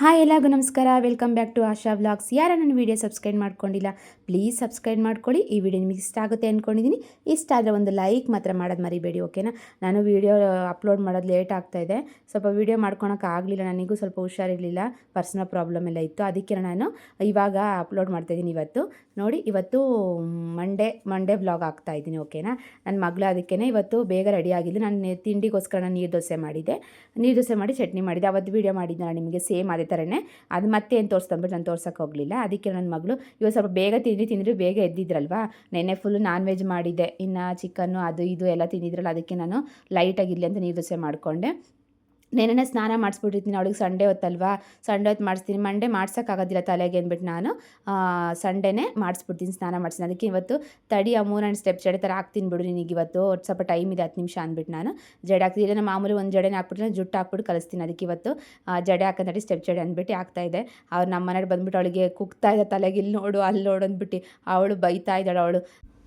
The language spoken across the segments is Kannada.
ಹಾಯ್ ಎಲ್ಲರಿಗೂ ನಮಸ್ಕಾರ. Welcome back to Asha vlogs ಯಾರ ನನ್ನ ವೀಡಿಯೋ ಸಬ್ಸ್ಕ್ರೈಬ್ ಮಾಡ್ಕೊಂಡಿಲ್ಲ ಪ್ಲೀಸ್ ಸಬ್ಸ್ಕ್ರೈಬ್ ಮಾಡ್ಕೊಳ್ಳಿ. ಈ ವಿಡಿಯೋ ನಿಮಗೆ ಇಷ್ಟ ಆಗುತ್ತೆ ಅಂದ್ಕೊಂಡಿದ್ದೀನಿ ಇಷ್ಟ ಆದರೆ ಒಂದು ಲೈಕ್ ಮಾತ್ರ ಮಾಡೋದು ಮರಿಬೇಡಿ ಓಕೆನಾ ನಾನು ವೀಡಿಯೋ ಅಪ್ಲೋಡ್ ಮಾಡೋದು ಲೇಟ್ ಆಗ್ತಾ ಇದೆ. ಸ್ವಲ್ಪ ವೀಡಿಯೋ ಆಗಲಿಲ್ಲ. ನನಗೂ ಸ್ವಲ್ಪ ಹುಷಾರಿರಲಿಲ್ಲ. ಪರ್ಸ್ನಲ್ ಪ್ರಾಬ್ಲಮ್ ಎಲ್ಲ ಇತ್ತು. ಅದಕ್ಕೆ ನಾನು ಇವಾಗ ಅಪ್ಲೋಡ್ ಮಾಡ್ತಾಯಿದ್ದೀನಿ ಇವತ್ತು. ನೋಡಿ, ಇವತ್ತು ಮಂಡೇ ಮಂಡೇ ವ್ಲಾಗ್ ಆಗ್ತಾ ಇದ್ದೀನಿ ಓಕೆನಾ ನನ್ನ ಮಗಳು ಅದಕ್ಕೇ ಇವತ್ತು ಬೇಗ ರೆಡಿ ಆಗಿದ್ದು. ನಾನು ತಿಂಡಿಗೋಸ್ಕರ ನಾನು ನೀರು ದೋಸೆ ಮಾಡಿದ್ದೆ. ನೀರು ದೋಸೆ ಮಾಡಿ ಚಟ್ನಿ ಮಾಡಿದ್ದೆ. ಅವತ್ತು ವೀಡಿಯೋ ಮಾಡಿದ್ದೆ ನಾನು ನಿಮಗೆ ಸೇಮ್ ಅದೇ ಥರನೇ ಅದು ಮತ್ತೆ ಏನು ತೋರಿಸ್ತಂದ್ಬಿಟ್ಟು ನಾನು ತೋರ್ಸೋಕೆ ಹೋಗಲಿಲ್ಲ. ಅದಕ್ಕೆ ನನ್ನ ಮಗಳು, ಇವಾಗ ಸ್ವಲ್ಪ ಬೇಗ ತಿಂದು ತಿಂದರೆ ಬೇಗ ಎದ್ದಿದ್ರಲ್ವಾ? ನೆನ್ನೆ ಫುಲ್ ನಾನ್ ವೆಜ್ ಮಾಡಿದ್ದೆ. ಇನ್ನು ಚಿಕನ್ನು ಅದು ಇದು ಎಲ್ಲ ತಿಂದಿದ್ರಲ್ಲ, ಅದಕ್ಕೆ ನಾನು ಲೈಟಾಗಿರಲಿ ಅಂತ ನೀರು ದೋಸೆ ಮಾಡಿಕೊಂಡೆ. ನೆನ್ನೆ ಸ್ನಾನ ಮಾಡಿಸ್ಬಿಟ್ಟಿರ್ತೀನಿ. ಅವಳಿಗೆ ಸಂಡೇ ಹೊತ್ತಲ್ವಾ? ಸಂಡೇ ಹೊತ್ತು ಮಾಡಿಸ್ತೀನಿ. ಮಂಡೇ ಮಾಡ್ಸೋಕ್ಕಾಗೋದಿಲ್ಲ ತಲೆಗೆ ಅಂದ್ಬಿಟ್ಟು ನಾನು. ಸಂಡೇನೇ ಮಾಡಿಸ್ಬಿಡ್ತೀನಿ ಸ್ನಾನ ಮಾಡಿಸ್ತೀನಿ. ಅದಕ್ಕೆ ಇವತ್ತು ತಡಿ ಆ ಮೂರು ಆ್ಯಂಡ್ ಸ್ಟೆಪ್ ಜಡೆ ಥರ ಹಾಕ್ತೀನಿ ಬಿಡು ನಿನಗೆ ಇವತ್ತು. ಸ್ವಲ್ಪ ಟೈಮ್ ಇದೆ, ಹತ್ತು ನಿಮಿಷ ಅಂದ್ಬಿಟ್ಟು ನಾನು ಜಡೆ ಹಾಕ್ತೀನಿ. ನಾನು ಮಾಮೂಲಿ ಒಂದು ಜಡೆನೇ ಹಾಕ್ಬಿಟ್ಟು ಜುಟ್ಟು ಹಾಕ್ಬಿಟ್ಟು ಕಲಿಸ್ತೀನಿ. ಅದಕ್ಕೆ ಇವತ್ತು ಜಡೆ ಹಾಕಂತಡಿ ಸ್ಟೆಪ್ ಜಡೆ ಅಂದ್ಬಿಟ್ಟು ಹಾಕ್ತಾ ಇದೆ ಅವ್ರು ನಮ್ಮ ಮನೆಯವ್ರು ಬಂದ್ಬಿಟ್ಟು ಅವಳಿಗೆ ಕುಗ್ತಾ ಇದೆ ತಲೆಗೆ, ಇಲ್ಲಿ ನೋಡು, ಅಲ್ಲಿ ನೋಡು ಅಂದ್ಬಿಟ್ಟು ಅವಳು ಬೈತಾ ಇದ್ದಾಳೆ ಅವಳು.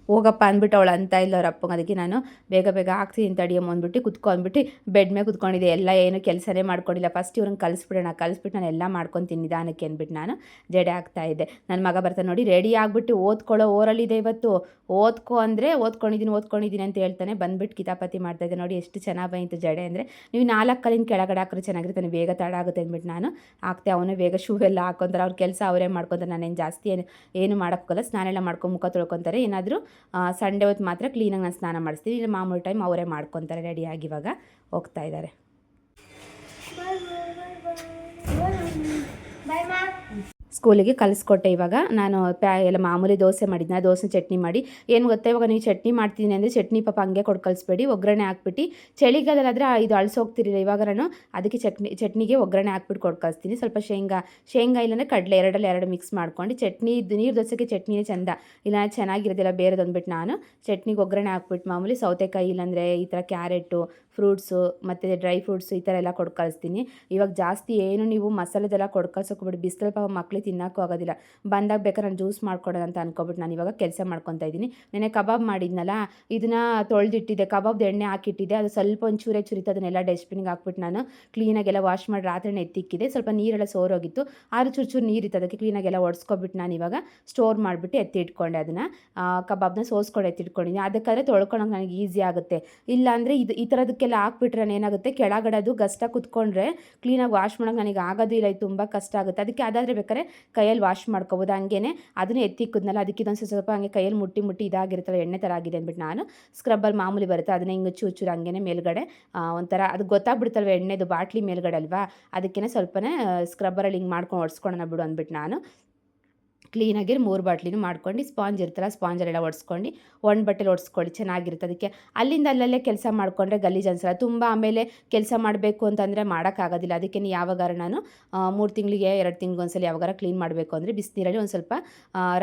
ಹೋಗಪ್ಪ ಅಂದ್ಬಿಟ್ಟು ಅವಳು ಅಂತ ಇಲ್ಲ ಅವ್ರ ಅಪ್ಪಂಗೆ. ಅದಕ್ಕೆ ನಾನು ಬೇಗ ಬೇಗ ಹಾಕ್ತೀನಿ ತಡಿಯಮ್ಮ ಅಂದ್ಬಿಟ್ಟು ಕುತ್ಕೊಂಡ್ಬಿಟ್ಟು ಬೆಡ್ ಮೇಲೆ ಕುತ್ಕೊಂಡಿದ್ದೆ. ಎಲ್ಲ ಏನು ಕೆಲಸನೇ ಮಾಡ್ಕೊಂಡಿಲ್ಲ. ಫಸ್ಟ್ ಇವ್ರನ್ನ ಕಲಿಸ್ಬಿಡೋಣ, ಕಲಿಸ್ಬಿಟ್ಟು ನಾನು ಎಲ್ಲ ಮಾಡ್ಕೊತೀನಿ ನಿಧಾನಕ್ಕೆ ಅಂದ್ಬಿಟ್ಟು ನಾನು ಜಡೆ ಆಗ್ತಾ ಇದ್ದೆ. ನನ್ನ ಮಗ ಬರ್ತಾನೆ ನೋಡಿ ರೆಡಿ ಆಗಿಬಿಟ್ಟು ಓದ್ಕೊಳ್ಳೋ ಓರಲ್ಲಿದೆ ಇವತ್ತು. ಓದ್ಕೊ ಅಂದರೆ ಓದ್ಕೊಂಡಿದ್ದೀನಿ ಓದ್ಕೊಂಡಿದ್ದೀನಿ ಅಂತ ಹೇಳ್ತಾನೆ. ಬಂದ್ಬಿಟ್ಟು ಕಿತಾಪತಿ ಮಾಡ್ತಾ ಇದ್ದೆ. ನೋಡಿ ಎಷ್ಟು ಚೆನ್ನಾಗಿ ಬಂತು ಜಡೆ ಅಂದರೆ. ನೀವು ನಾಲ್ಕು ಕಲ್ಲಿನ ಕೆಳಗಡೆ ಹಾಕಿದ್ರೆ ಚೆನ್ನಾಗಿರ್ತಾನೆ ಬೇಗ ತಡ ಆಗುತ್ತೆ ಅಂದ್ಬಿಟ್ಟು ನಾನು ಹಾಕ್ತೆ. ಅವನು ಬೇಗ ಶೂ ಎಲ್ಲ ಹಾಕೊಂತಾರೆ. ಅವ್ರ ಕೆಲಸ ಅವರೇ ಮಾಡ್ಕೊತಾರೆ. ನಾನೇನು ಜಾಸ್ತಿ ಏನು ಏನು ಮಾಡೋಕ್ಕಲ್ಲ ಸ್ನಾನ ಎಲ್ಲ ಮಾಡ್ಕೊಂಡು ಮುಖ ತೊಳ್ಕೊತಾರೆ. ಏನಾದರೂ ಸಂಡೇ ಹೊತ್ತು ಮಾತ್ರ ಕ್ಲೀನಾಗಿ ನಾನು ಸ್ನಾನ ಮಾಡಿಸ್ತೀನಿ. ಇಲ್ಲ ಮಾಮೂಲಿ ಟೈಮ್ ಅವರೇ ಮಾಡ್ಕೊತಾರೆ ರೆಡಿಯಾಗಿ ಇವಾಗ ಹೋಗ್ತಾ ಇದ್ದಾರೆ. ಸ್ಕೂಲಿಗೆ ಕಲಿಸ್ಕೊಟ್ಟೆ ಇವಾಗ. ನಾನು ಪ್ಯಾ, ಎಲ್ಲ ಮಾಮೂಲಿ ದೋಸೆ ಮಾಡಿದ್ನ, ದೋಸೆ ಚಟ್ನಿ ಮಾಡಿ. ಏನು ಗೊತ್ತಾ, ಇವಾಗ ನೀವು ಚಟ್ನಿ ಮಾಡ್ತೀನಿ ಅಂದರೆ ಚಟ್ನಿ ಪಾಪ ಹಂಗೆ ಕೊಡ್ ಕಳಿಸ್ಬೇಡಿ ಒಗ್ಗರಣೆ ಹಾಕ್ಬಿಟ್ಟು. ಚಳಿಗಾಲದಲ್ಲಾದರೆ ಇದು ಅಳಿಸೋಗ್ತಿರಲಿಲ್ಲ. ಇವಾಗ ನಾನು ಅದಕ್ಕೆ ಚಟ್ನಿ, ಚಟ್ನಿಗೆ ಒಗ್ಗರಣೆ ಹಾಕ್ಬಿಟ್ಟು ಕೊಡ್ ಕಳಿಸ್ತೀನಿ ಸ್ವಲ್ಪ ಶೇಂಗಾ ಶೇಂಗಾ ಇಲ್ಲಾಂದರೆ ಕಡಲೆ ಎರಡಲ್ಲಿ ಎರಡು ಮಿಕ್ಸ್ ಮಾಡ್ಕೊಂಡು ಚಟ್ನಿ ನೀರು ದೋಸೆಗೆ ಚಟ್ನಿನೇ ಚೆಂದ. ಇಲ್ಲ, ಚೆನ್ನಾಗಿರೋದಿಲ್ಲ, ಬೇರೆದು ಅಂದ್ಬಿಟ್ಟು ನಾನು ಚಟ್ನಿಗೆ ಒಗ್ಗರಣೆ ಹಾಕ್ಬಿಟ್ಟು ಮಾಮೂಲಿ ಸೌತೆಕಾಯಿ ಇಲ್ಲಾಂದರೆ ಈ ಥರ ಕ್ಯಾರೆಟು, ಫ್ರೂಟ್ಸು, ಮತ್ತು ಡ್ರೈ ಫ್ರೂಟ್ಸು ಈ ಥರ ಎಲ್ಲ ಕೊಡ್ ಕಳಿಸ್ತೀನಿ ಇವಾಗ ಜಾಸ್ತಿ ಏನು ನೀವು ಮಸಾಲೆದೆಲ್ಲ ಕೊಟ್ಟು ಕಳ್ಸೋಕ್ಬಿಡಿ ಬಿಸಿಲು ಪಾಪ ಮಕ್ಳಿಗೆ ತಿನ್ನೋಕ್ಕೂ ಆಗೋದಿಲ್ಲ. ಬಂದಾಗ ಬೇಕಾದ್ರೆ ನಾನು ಜ್ಯೂಸ್ ಮಾಡ್ಕೊಡೋಣ ಅಂತ ಅನ್ಕೊಬಿಟ್ಟು ನಾನು ಇವಾಗ ಕೆಲಸ ಮಾಡ್ಕೊತಾ ಇದ್ದೀನಿ. ನೆನೆ ಕಬಾಬ್ ಮಾಡಿದ್ನಲ್ಲ, ಇದನ್ನ ತೊಳೆದಿಟ್ಟಿದ್ದೆ. ಕಬಾಬ್ದು ಎಣ್ಣೆ ಹಾಕಿಟ್ಟಿದ್ದೆ. ಅದು ಸ್ವಲ್ಪ ಒಂಚೂರೇ ಚುರಿತು, ಅದನ್ನೆಲ್ಲ ಡಸ್ಟ್ಬಿನ್ಗೆ ಹಾಕ್ಬಿಟ್ಟು ನಾನು ಕ್ಲೀನಾಗೆಲ್ಲ ವಾಶ್ ಮಾಡಿ ರಾತ್ರಿನೇ ಎತ್ತಿಕ್ಕಿದೆ. ಸ್ವಲ್ಪ ನೀರೆಲ್ಲ ಸೋರೋಗಿತ್ತು. ಆರು ಚೂರು ಚೂರು ನೀರಿತ್ತು. ಅದಕ್ಕೆ ಕ್ಲೀನಾಗೆಲ್ಲ ಒಡ್ಸ್ಕೊಬಿಟ್ಟು ನಾನು ಇವಾಗ ಸ್ಟೋರ್ ಮಾಡಿಬಿಟ್ಟು ಎತ್ತಿ ಇಟ್ಕೊಂಡೆ ಅದನ್ನು ಕಬಾಬ್ನ ಸೋಸ್ಕೊಂಡು ಎತ್ತಿಟ್ಕೊಂಡಿದ್ದೀನಿ. ಅದಕ್ಕಾದ್ರೆ ತೊಳ್ಕೊಳಕ್ಕೆ ನನಗೆ ಈಸಿ ಆಗುತ್ತೆ. ಇಲ್ಲ ಅಂದರೆ ಇದು ಈ ಥರದಕ್ಕೆಲ್ಲ ಹಾಕ್ಬಿಟ್ರೆ ಏನಾಗುತ್ತೆ? ಕೆಳಗಡೆ ಅದು ಗಸ್ಟ ಕುತ್ಕೊಂಡ್ರೆ ಕ್ಲೀನಾಗಿ ವಾಶ್ ಮಾಡೋಕ್ಕೆ ನನಗೆ ಆಗೋದಿಲ್ಲ. ಇದು ತುಂಬ ಕಷ್ಟ ಆಗುತ್ತೆ. ಅದಕ್ಕೆ ಅದಾದರೆ ಬೇಕಾದ್ರೆ ಕೈಯಲ್ಲಿ ವಾಶ್ ಮಾಡ್ಕೋಬೋದು. ಹಂಗೇನೆ ಅದನ್ನು ಎತ್ತಿಕ್ಕದ್ನಲ್ಲ ಅದಕ್ಕೆ ಇದೊಂದು ಸ್ವಲ್ಪ ಹಂಗೆ ಕೈಯಲ್ಲಿ ಮುಟ್ಟಿ ಮುಟ್ಟಿ ಇದಾಗಿರುತ್ತಲ್ಲ, ಎಣ್ಣೆ ಥರ ಆಗಿದೆ ಅಂದ್ಬಿಟ್ಟು ನಾನು. ಸ್ಕ್ರಬ್ಬಲ್ಲಿ ಮಾಮೂಲಿ ಬರುತ್ತೆ, ಅದನ್ನ ಹಿಂಗೆ ಚೂರು ಚೂರು ಹಂಗೇನೆ ಮೇಲ್ಗಡೆ ಒಂಥರ ಅದು ಗೊತ್ತಾಗ್ಬಿಡ್ತಲ್ವ ಎಣ್ಣೆದು ಬಾಟ್ಲಿ ಮೇಲ್ಗಡೆ ಅಲ್ವಾ? ಅದಕ್ಕೇ ಸ್ವಲ್ಪನೇ ಸ್ಕ್ರಬ್ಬರಲ್ಲಿ ಹಿಂಗೆ ಮಾಡ್ಕೊಂಡು ಒಡ್ಸ್ಕೊಳೋಣ ಬಿಡು ಅಂದ್ಬಿಟ್ಟು ನಾನು. ಕ್ಲೀನಾಗಿ ಮೂರು ಬಾಟ್ಲಿನೂ ಮಾಡ್ಕೊಂಡು, ಸ್ಪಾಂಜ್ ಇರ್ತಾರೆ ಸ್ಪಾಂಜಲ್ಲೆಲ್ಲ ಒಡ್ಸ್ಕೊಂಡು, ಒಂದು ಬಟ್ಟೆಲಿ ಒಡ್ಸ್ಕೊಳ್ಳಿ, ಚೆನ್ನಾಗಿರುತ್ತೆ ಅದಕ್ಕೆ. ಅಲ್ಲಿಂದ ಅಲ್ಲಲ್ಲೇ ಕೆಲಸ ಮಾಡಿಕೊಂಡ್ರೆ ಗಲೀಜು ಅನ್ಸಲ್ಲ. ತುಂಬ ಆಮೇಲೆ ಕೆಲಸ ಮಾಡಬೇಕು ಅಂತಂದರೆ ಮಾಡೋಕ್ಕಾಗೋದಿಲ್ಲ. ಅದಕ್ಕೆ ಯಾವಾಗಾರ ನಾನು ಮೂರು ತಿಂಗಳಿಗೆ ಎರಡು ತಿಂಗ್ಳಿಗೊಂದ್ಸಲ ಯಾವಾಗಾರ ಕ್ಲೀನ್ ಮಾಡಬೇಕು ಅಂದರೆ ಬಿಸಿನೀರಲ್ಲಿ ಒಂದು ಸ್ವಲ್ಪ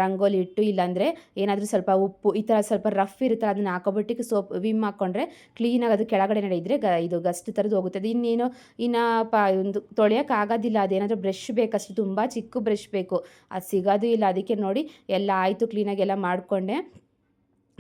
ರಂಗೋಲಿ ಇಟ್ಟು ಇಲ್ಲಾಂದರೆ ಏನಾದರೂ ಸ್ವಲ್ಪ ಉಪ್ಪು, ಈ ಥರ ಸ್ವಲ್ಪ ರಫ್ ಇರುತ್ತಲ್ಲ ಅದನ್ನು ಹಾಕೊಬಿಟ್ಟು ಸೋಪ್, ವಿಮ್ ಹಾಕ್ಕೊಂಡ್ರೆ ಕ್ಲೀನಾಗಿ ಅದು ಕೆಳಗಡೆ ನಡೆಯಿದ್ರೆ ಗ, ಇದು ಗಸ್ಟ್ ಥರದ್ದು ಹೋಗುತ್ತೆ. ಅದು ಇನ್ನೇನು, ಇನ್ನು ಪ, ಒಂದು ತೊಳೆಯೋಕ್ಕಾಗೋದಿಲ್ಲ ಅದೇನಾದರೂ ಬ್ರಷ್ ಬೇಕಷ್ಟು ತುಂಬ ಚಿಕ್ಕ ಬ್ರಷ್ ಬೇಕು. ಅದು ಸಿಗೋದು ಇಲ್ಲ ಅದಕ್ಕೆ ನೋಡಿ ಎಲ್ಲ ಆಯಿತು ಕ್ಲೀನಾಗಿ ಎಲ್ಲ ಮಾಡಿಕೊಂಡೆ.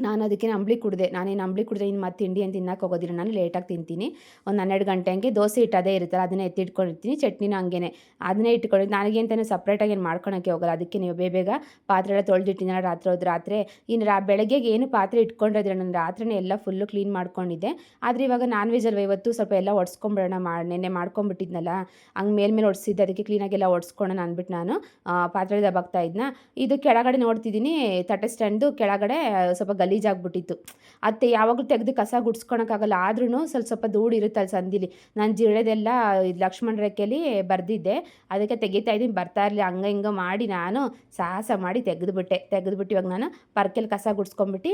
ನಾನು ಅದಕ್ಕೆ ಅಂಬ್ಲಿ ಕುಡಿದೆ, ನಾನೇನು ಅಂಬ್ಲಿ ಕುಡಿದೆ ಇನ್ನು ಮತ್ತೆ ತಿಂಡಿ ಅಂತ ತಿನ್ನಕ್ಕೆ ಹೋಗೋದಿಲ್ಲ, ನಾನು ಲೇಟಾಗಿ ತಿಂತೀನಿ. ಒಂದು ಹನ್ನೆರಡು ಗಂಟೆ ಹಂಗೆ ದೋಸೆ ಹಿಟ್ಟು ಅದೇ ಇರುತ್ತಲ್ಲ, ಅದನ್ನೇ ಎತ್ತಿಟ್ಕೊಂಡಿರ್ತೀನಿ, ಚಟ್ನಿನ ಹಂಗೇನೆ. ಅದನ್ನೇ ಇಟ್ಕೊಂಡಿದ್ದು ನನಗೆ ಅಂತಲೇ ಸಪ್ರೇಟಾಗಿ ಏನು ಮಾಡ್ಕೊಳಕ್ಕೆ ಹೋಗಲ್ಲ, ಅದಕ್ಕೆ ನೀವು ಬೇಗ ಬೇಗ ಪಾತ್ರೆ ಎಲ್ಲ ತೊಳೆದಿಟ್ಟಿನ ರಾತ್ರಿ ಹೋದ್ರೆ ರಾತ್ರಿ. ಇನ್ನು ರಾ, ಬೆಳಗ್ಗೆಗೆ ಏನು ಪಾತ್ರೆ ಇಟ್ಕೊಂಡಿದ್ರೆ ನಾನು ರಾತ್ರಿನೇ ಎಲ್ಲ ಫುಲ್ಲು ಕ್ಲೀನ್ ಮಾಡ್ಕೊಂಡಿದ್ದೆ. ಆದರೆ ಇವಾಗ ನಾನ್ ವೆಜ್ ಅಲ್ವ, ಇವತ್ತು ಸ್ವಲ್ಪ ಎಲ್ಲ ಒಡ್ಸ್ಕೊಂಬಿಡೋಣ ಮಾಡಿ ನೆನ್ನೆ ಮಾಡ್ಕೊಂಬಿಟ್ಟಿದ್ನಲ್ಲ, ಹಂಗೆ ಮೇಲ್ಮೇಲೆ ಒಡಿಸಿದ್ದೆ, ಅದಕ್ಕೆ ಕ್ಲೀನಾಗೆಲ್ಲ ಒಡ್ಸ್ಕೊಳ್ಳೋಣ ಅಂದ್ಬಿಟ್ಟು ನಾನು ಪಾತ್ರೆ ದಬಾಕ್ತಾ ಇದ್ನ. ಇದು ಕೆಳಗಡೆ ನೋಡ್ತಿದ್ದೀನಿ, ತಟ್ಟೆ ಸ್ಟ್ಯಾಂಡು ಕೆಳಗಡೆ ಸ್ವಲ್ಪ ಗಲೀಜಾಗ್ಬಿಟ್ಟಿತ್ತು. ಅತ್ತೆ ಯಾವಾಗಲೂ ತೆಗೆದು ಕಸ ಗುಡ್ಸ್ಕೊಳಕ್ಕಾಗಲ್ಲ ಆದ್ರೂ ಸ್ವಲ್ಪ ಸ್ವಲ್ಪ ಧೂಳು ಇರುತ್ತೆ ಅಲ್ಲಿ ಸಂದಿಲಿ. ನಾನು ಜಿಳೆದೆಲ್ಲ ಲಕ್ಷ್ಮಣ ರೇಖೆಯಲ್ಲಿ ಬರೆದಿದ್ದೆ, ಅದಕ್ಕೆ ತೆಗಿತಾ ಇದ್ದೀನಿ, ಬರ್ತಾ ಇರಲಿ, ಹಂಗ ಹಿಂಗೆ ಮಾಡಿ ನಾನು ಸಾಹಸ ಮಾಡಿ ತೆಗೆದುಬಿಟ್ಟೆ. ತೆಗೆದುಬಿಟ್ಟು ಇವಾಗ ನಾನು ಪರ್ಕೆಲ್ ಕಸ ಗುಡ್ಸ್ಕೊಂಬಿಟ್ಟು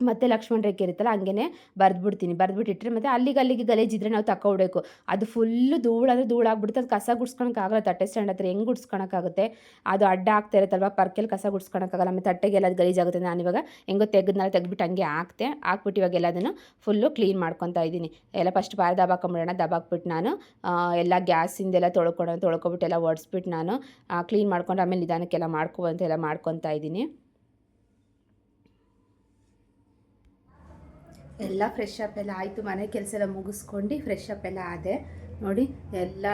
ಮತ್ತೆ ಲಕ್ಷ್ಮಣ ರೇಖೆ ಇರುತ್ತಲ್ಲ ಹಂಗೇ ಬರೆದ್ಬಿಡ್ತೀನಿ. ಬರೆದ್ಬಿಟ್ಟಿಟ್ರೆ ಮತ್ತು ಅಲ್ಲಿಗೆ ಅಲ್ಲಿಗೆ ಗಲೀಜಿದ್ರೆ ನಾವು ತಗೊಬಿಡ್ಬೇಕು ಅದು ಫುಲ್ಲು ಧೂಳು ಅಂದರೆ ಧೂಳಾಗ್ಬಿಡುತ್ತೆ ಅದು ಕಸ ಗುಡ್ಸ್ಕೊಳಕ್ಕಾಗಲ್ಲ ತಟ್ಟೆ ಸ್ಟ್ಯಾಂಡ್ ಹತ್ರ ಹೆಂಗೆ ಗುಡ್ಸ್ಕೊಳಕ್ಕಾಗುತ್ತೆ ಅದು ಅಡ್ಡ ಆಗ್ತಾ ಇರುತ್ತಲ್ವ, ಪರ್ಕೆಲ್ ಕಸ ಗುಡ್ಸ್ಕೊಳಕ್ಕಾಗಲ್ಲ ಆಮೇಲೆ ತಟ್ಟೆಗೆಲ್ಲ ಅದು ಗಲೀಜಾಗುತ್ತೆ ನಾನು ಇವಾಗ ಹೆಂಗೋ ತೆಗೆದ್ನಲ್ಲ ತೆಗೆದ್ಬಿಟ್ಟು ಹಂಗೆ ಹಾಕ್ತೆ. ಹಾಕ್ಬಿಟ್ಟು ಇವಾಗ ಎಲ್ಲದನ್ನು ಫುಲ್ಲು ಕ್ಲೀನ್ ಮಾಡ್ಕೊತಾ ಇದ್ದೀನಿ. ಎಲ್ಲ ಫಸ್ಟ್ ಬಾಯ ದಬಾಕೊಂಬಿಡೋಣ ದಬಾಕ್ಬಿಟ್ಟು ನಾನು. ಎಲ್ಲ ಗ್ಯಾಸಿಂದೆಲ್ಲ ತೊಳ್ಕೊಳೋ ತೊಳ್ಕೊಬಿಟ್ಟು ಎಲ್ಲ ಒಡಿಸ್ಬಿಟ್ಟು ನಾನು. ಕ್ಲೀನ್ ಮಾಡ್ಕೊಂಡು ಆಮೇಲೆ ನಿಧಾನಕ್ಕೆಲ್ಲ ಮಾಡ್ಕೊ ಮಾಡ್ಕೊತಾ ಇದ್ದೀನಿ. ಎಲ್ಲ ಫ್ರೆಶ್ ಅಪ್ ಎಲ್ಲ ಆಯಿತು, ಮನೆ ಕೆಲಸ ಎಲ್ಲ ಮುಗಿಸ್ಕೊಂಡು ಫ್ರೆಶ್ ಅಪ್ ಎಲ್ಲ ಆದೆ. ನೋಡಿ, ಎಲ್ಲ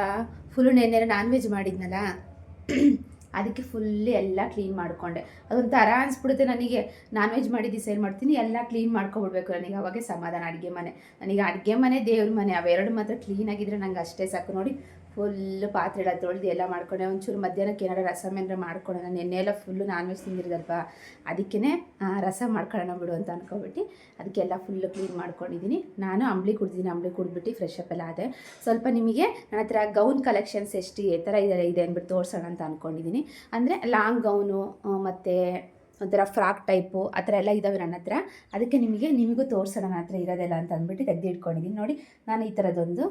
ಫುಲ್ಲು ನೆನ್ನೆ ನಾನ್ ವೆಜ್ ಮಾಡಿದ್ನಲ್ಲ? ಅದಕ್ಕೆ ಫುಲ್ಲಿ ಎಲ್ಲ ಕ್ಲೀನ್ ಮಾಡಿಕೊಂಡೆ. ಅದೊಂಥರ ಅನಿಸ್ಬಿಡುತ್ತೆ ನನಗೆ. ನಾನ್ ವೆಜ್ ಮಾಡಿದ್ದು ಸೇಲ್ ಮಾಡ್ತೀನಿ, ಎಲ್ಲ ಕ್ಲೀನ್ ಮಾಡ್ಕೊಬಿಡ್ಬೇಕು ನನಗೆ. ಅವಾಗೆ ಸಮಾಧಾನ, ಅಡುಗೆ ಮನೆ. ನನಗೆ ಅಡುಗೆ ಮನೆ ದೇವ್ರ ಮನೆ. ಅವೆರಡು ಮಾತ್ರ ಕ್ಲೀನಾಗಿದ್ದರೆ ನಂಗೆ ಅಷ್ಟೇ ಸಾಕು. ನೋಡಿ ಫುಲ್ ಪಾತ್ರೆ ಎಲ್ಲ ತೊಳೆದು ಎಲ್ಲ ಮಾಡ್ಕೊಂಡೆ. ಒಂಚೂರು ಮಧ್ಯಾಹ್ನಕ್ಕೆ ಏನಾರು ರಸಮ್ ಏನಾರ ಮಾಡ್ಕೊಳ್ಳೋಣ ನೆನ್ನೆ ಎಲ್ಲ ಫುಲ್ಲು ನಾನ್ ವೆಜ್ ತಿಂದಿರೋದಲ್ವ ಅದಕ್ಕೇ ರಸ ಮಾಡ್ಕೊಳ್ಳೋಣ ಬಿಡು ಅಂತ ಅನ್ಕೊಬಿಟ್ಟು ಅದಕ್ಕೆಲ್ಲ ಫುಲ್ಲು ಕ್ಲೀನ್ ಮಾಡ್ಕೊಂಡಿದ್ದೀನಿ ನಾನು ಅಂಬ್ಲಿ ಕುಡ್ದಿದ್ದೀನಿ, ಅಂಬ್ಲಿ ಕುಡ್ಬಿಟ್ಟು ಫ್ರೆಶ್ ಅಪ್ ಎಲ್ಲ ಆದೆ. ಸ್ವಲ್ಪ ನಿಮಗೆ ನನ್ನ ಹತ್ರ ಗೌನ್ ಕಲೆಕ್ಷನ್ಸ್ ಎಷ್ಟು, ಈ ಥರ ಇದೆ ಇದೆ ಅಂದ್ಬಿಟ್ಟು ತೋರಿಸೋಣ ಅಂತ ಅಂದ್ಕೊಂಡಿದ್ದೀನಿ ಅಂದರೆ ಲಾಂಗ್ ಗೌನು ಮತ್ತು ಒಂಥರ ಫ್ರಾಕ್ ಟೈಪು ಆ ಥರ ಎಲ್ಲ ಇದ್ದಾವೆ ನನ್ನ ಹತ್ರ. ಅದಕ್ಕೆ ನಿಮಗೆ, ನಿಮಗೂ ತೋರಿಸೋಣ ನನ್ನ ಹತ್ರ ಇರೋದೆಲ್ಲ ಅಂತ ಅಂದ್ಬಿಟ್ಟು ತೆಗೆದಿಟ್ಕೊಂಡಿದ್ದೀನಿ ನೋಡಿ, ನಾನು ಈ ಥರದೊಂದು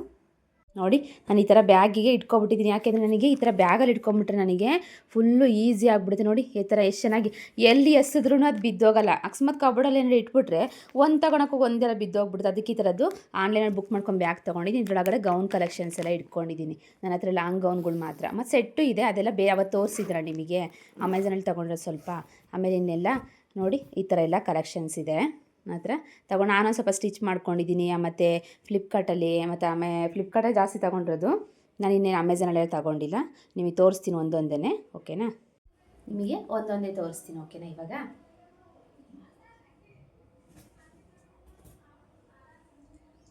ನೋಡಿ, ನಾನು ಈ ಥರ ಬ್ಯಾಗಿಗೆ ಇಟ್ಕೊಬಿಟ್ಟಿದ್ದೀನಿ. ಯಾಕೆಂದರೆ ನನಗೆ ಈ ಥರ ಬ್ಯಾಗಲ್ಲಿ ಇಟ್ಕೊಂಬಿಟ್ರೆ ನನಗೆ ಫುಲ್ಲು ಈಸಿ ಆಗಿಬಿಡುತ್ತೆ. ನೋಡಿ, ಈ ಥರ ಎಷ್ಟು ಚೆನ್ನಾಗಿ ಎಲ್ಲಿ ಎಸೆದ್ರೂ ಅದು ಬಿದ್ದೋಗಲ್ಲ. ಅಕಸ್ಮಾತ್ ಕಬೋರ್ಡಲ್ಲಿ ಏನಾರು ಇಟ್ಬಿಟ್ರೆ ಒಂದು ತಗೊಳಕ್ಕೂ ಒಂದೆಲ್ಲ ಬಿದ್ದೋಗ್ಬಿಡುತ್ತೆ. ಅದಕ್ಕೆ ಈ ಥರದ್ದು ಆನ್ಲೈನಲ್ಲಿ ಬುಕ್ ಮಾಡ್ಕೊಂಡು ಬ್ಯಾಗ್ ತೊಗೊಂಡಿದ್ದೀನಿ. ಇದ್ರೊಳಗಡೆ ಗೌನ್ ಕಲೆಕ್ಷನ್ಸ್ ಎಲ್ಲ ಇಟ್ಕೊಂಡಿದ್ದೀನಿ. ನನ್ನ ಹತ್ರ ಲಾಂಗ್ ಗೌನ್ಗಳು ಮಾತ್ರ. ಮತ್ತು ಸೆಟ್ಟು ಇದೆ. ಅದೆಲ್ಲ ಬೇ, ಅವತ್ತು ತೋರಿಸಿದ್ರ ನಿಮಗೆ? ಅಮೆಝಾನಲ್ಲಿ ತೊಗೊಂಡ್ರೆ ಸ್ವಲ್ಪ. ಆಮೇಲೆ ಇನ್ನೆಲ್ಲ ನೋಡಿ, ಈ ಥರ ಎಲ್ಲ ಕಲೆಕ್ಷನ್ಸ್ ಇದೆ. ಹತ್ರ. ತಗೊಂಡು ನಾನು ಸ್ವಲ್ಪ ಸ್ಟಿಚ್ ಮಾಡ್ಕೊಂಡಿದ್ದೀನಿ ಮತ್ತು ಫ್ಲಿಪ್ಕಾರ್ಟಲ್ಲಿ ಮತ್ತು ಆಮೇಲೆ ಫ್ಲಿಪ್ಕಾರ್ಟಲ್ಲಿ ಜಾಸ್ತಿ ತೊಗೊಂಡಿರೋದು. ನಾನು ಇನ್ನೇನು ಅಮೆಝಾನಲ್ಲೇ ತೊಗೊಂಡಿಲ್ಲ. ನಿಮಗೆ ತೋರಿಸ್ತೀನಿ ಒಂದೊಂದೇ ಓಕೆನಾ ನಿಮಗೆ ಒಂದೊಂದೇ ತೋರಿಸ್ತೀನಿ ಓಕೆನಾ ಇವಾಗ?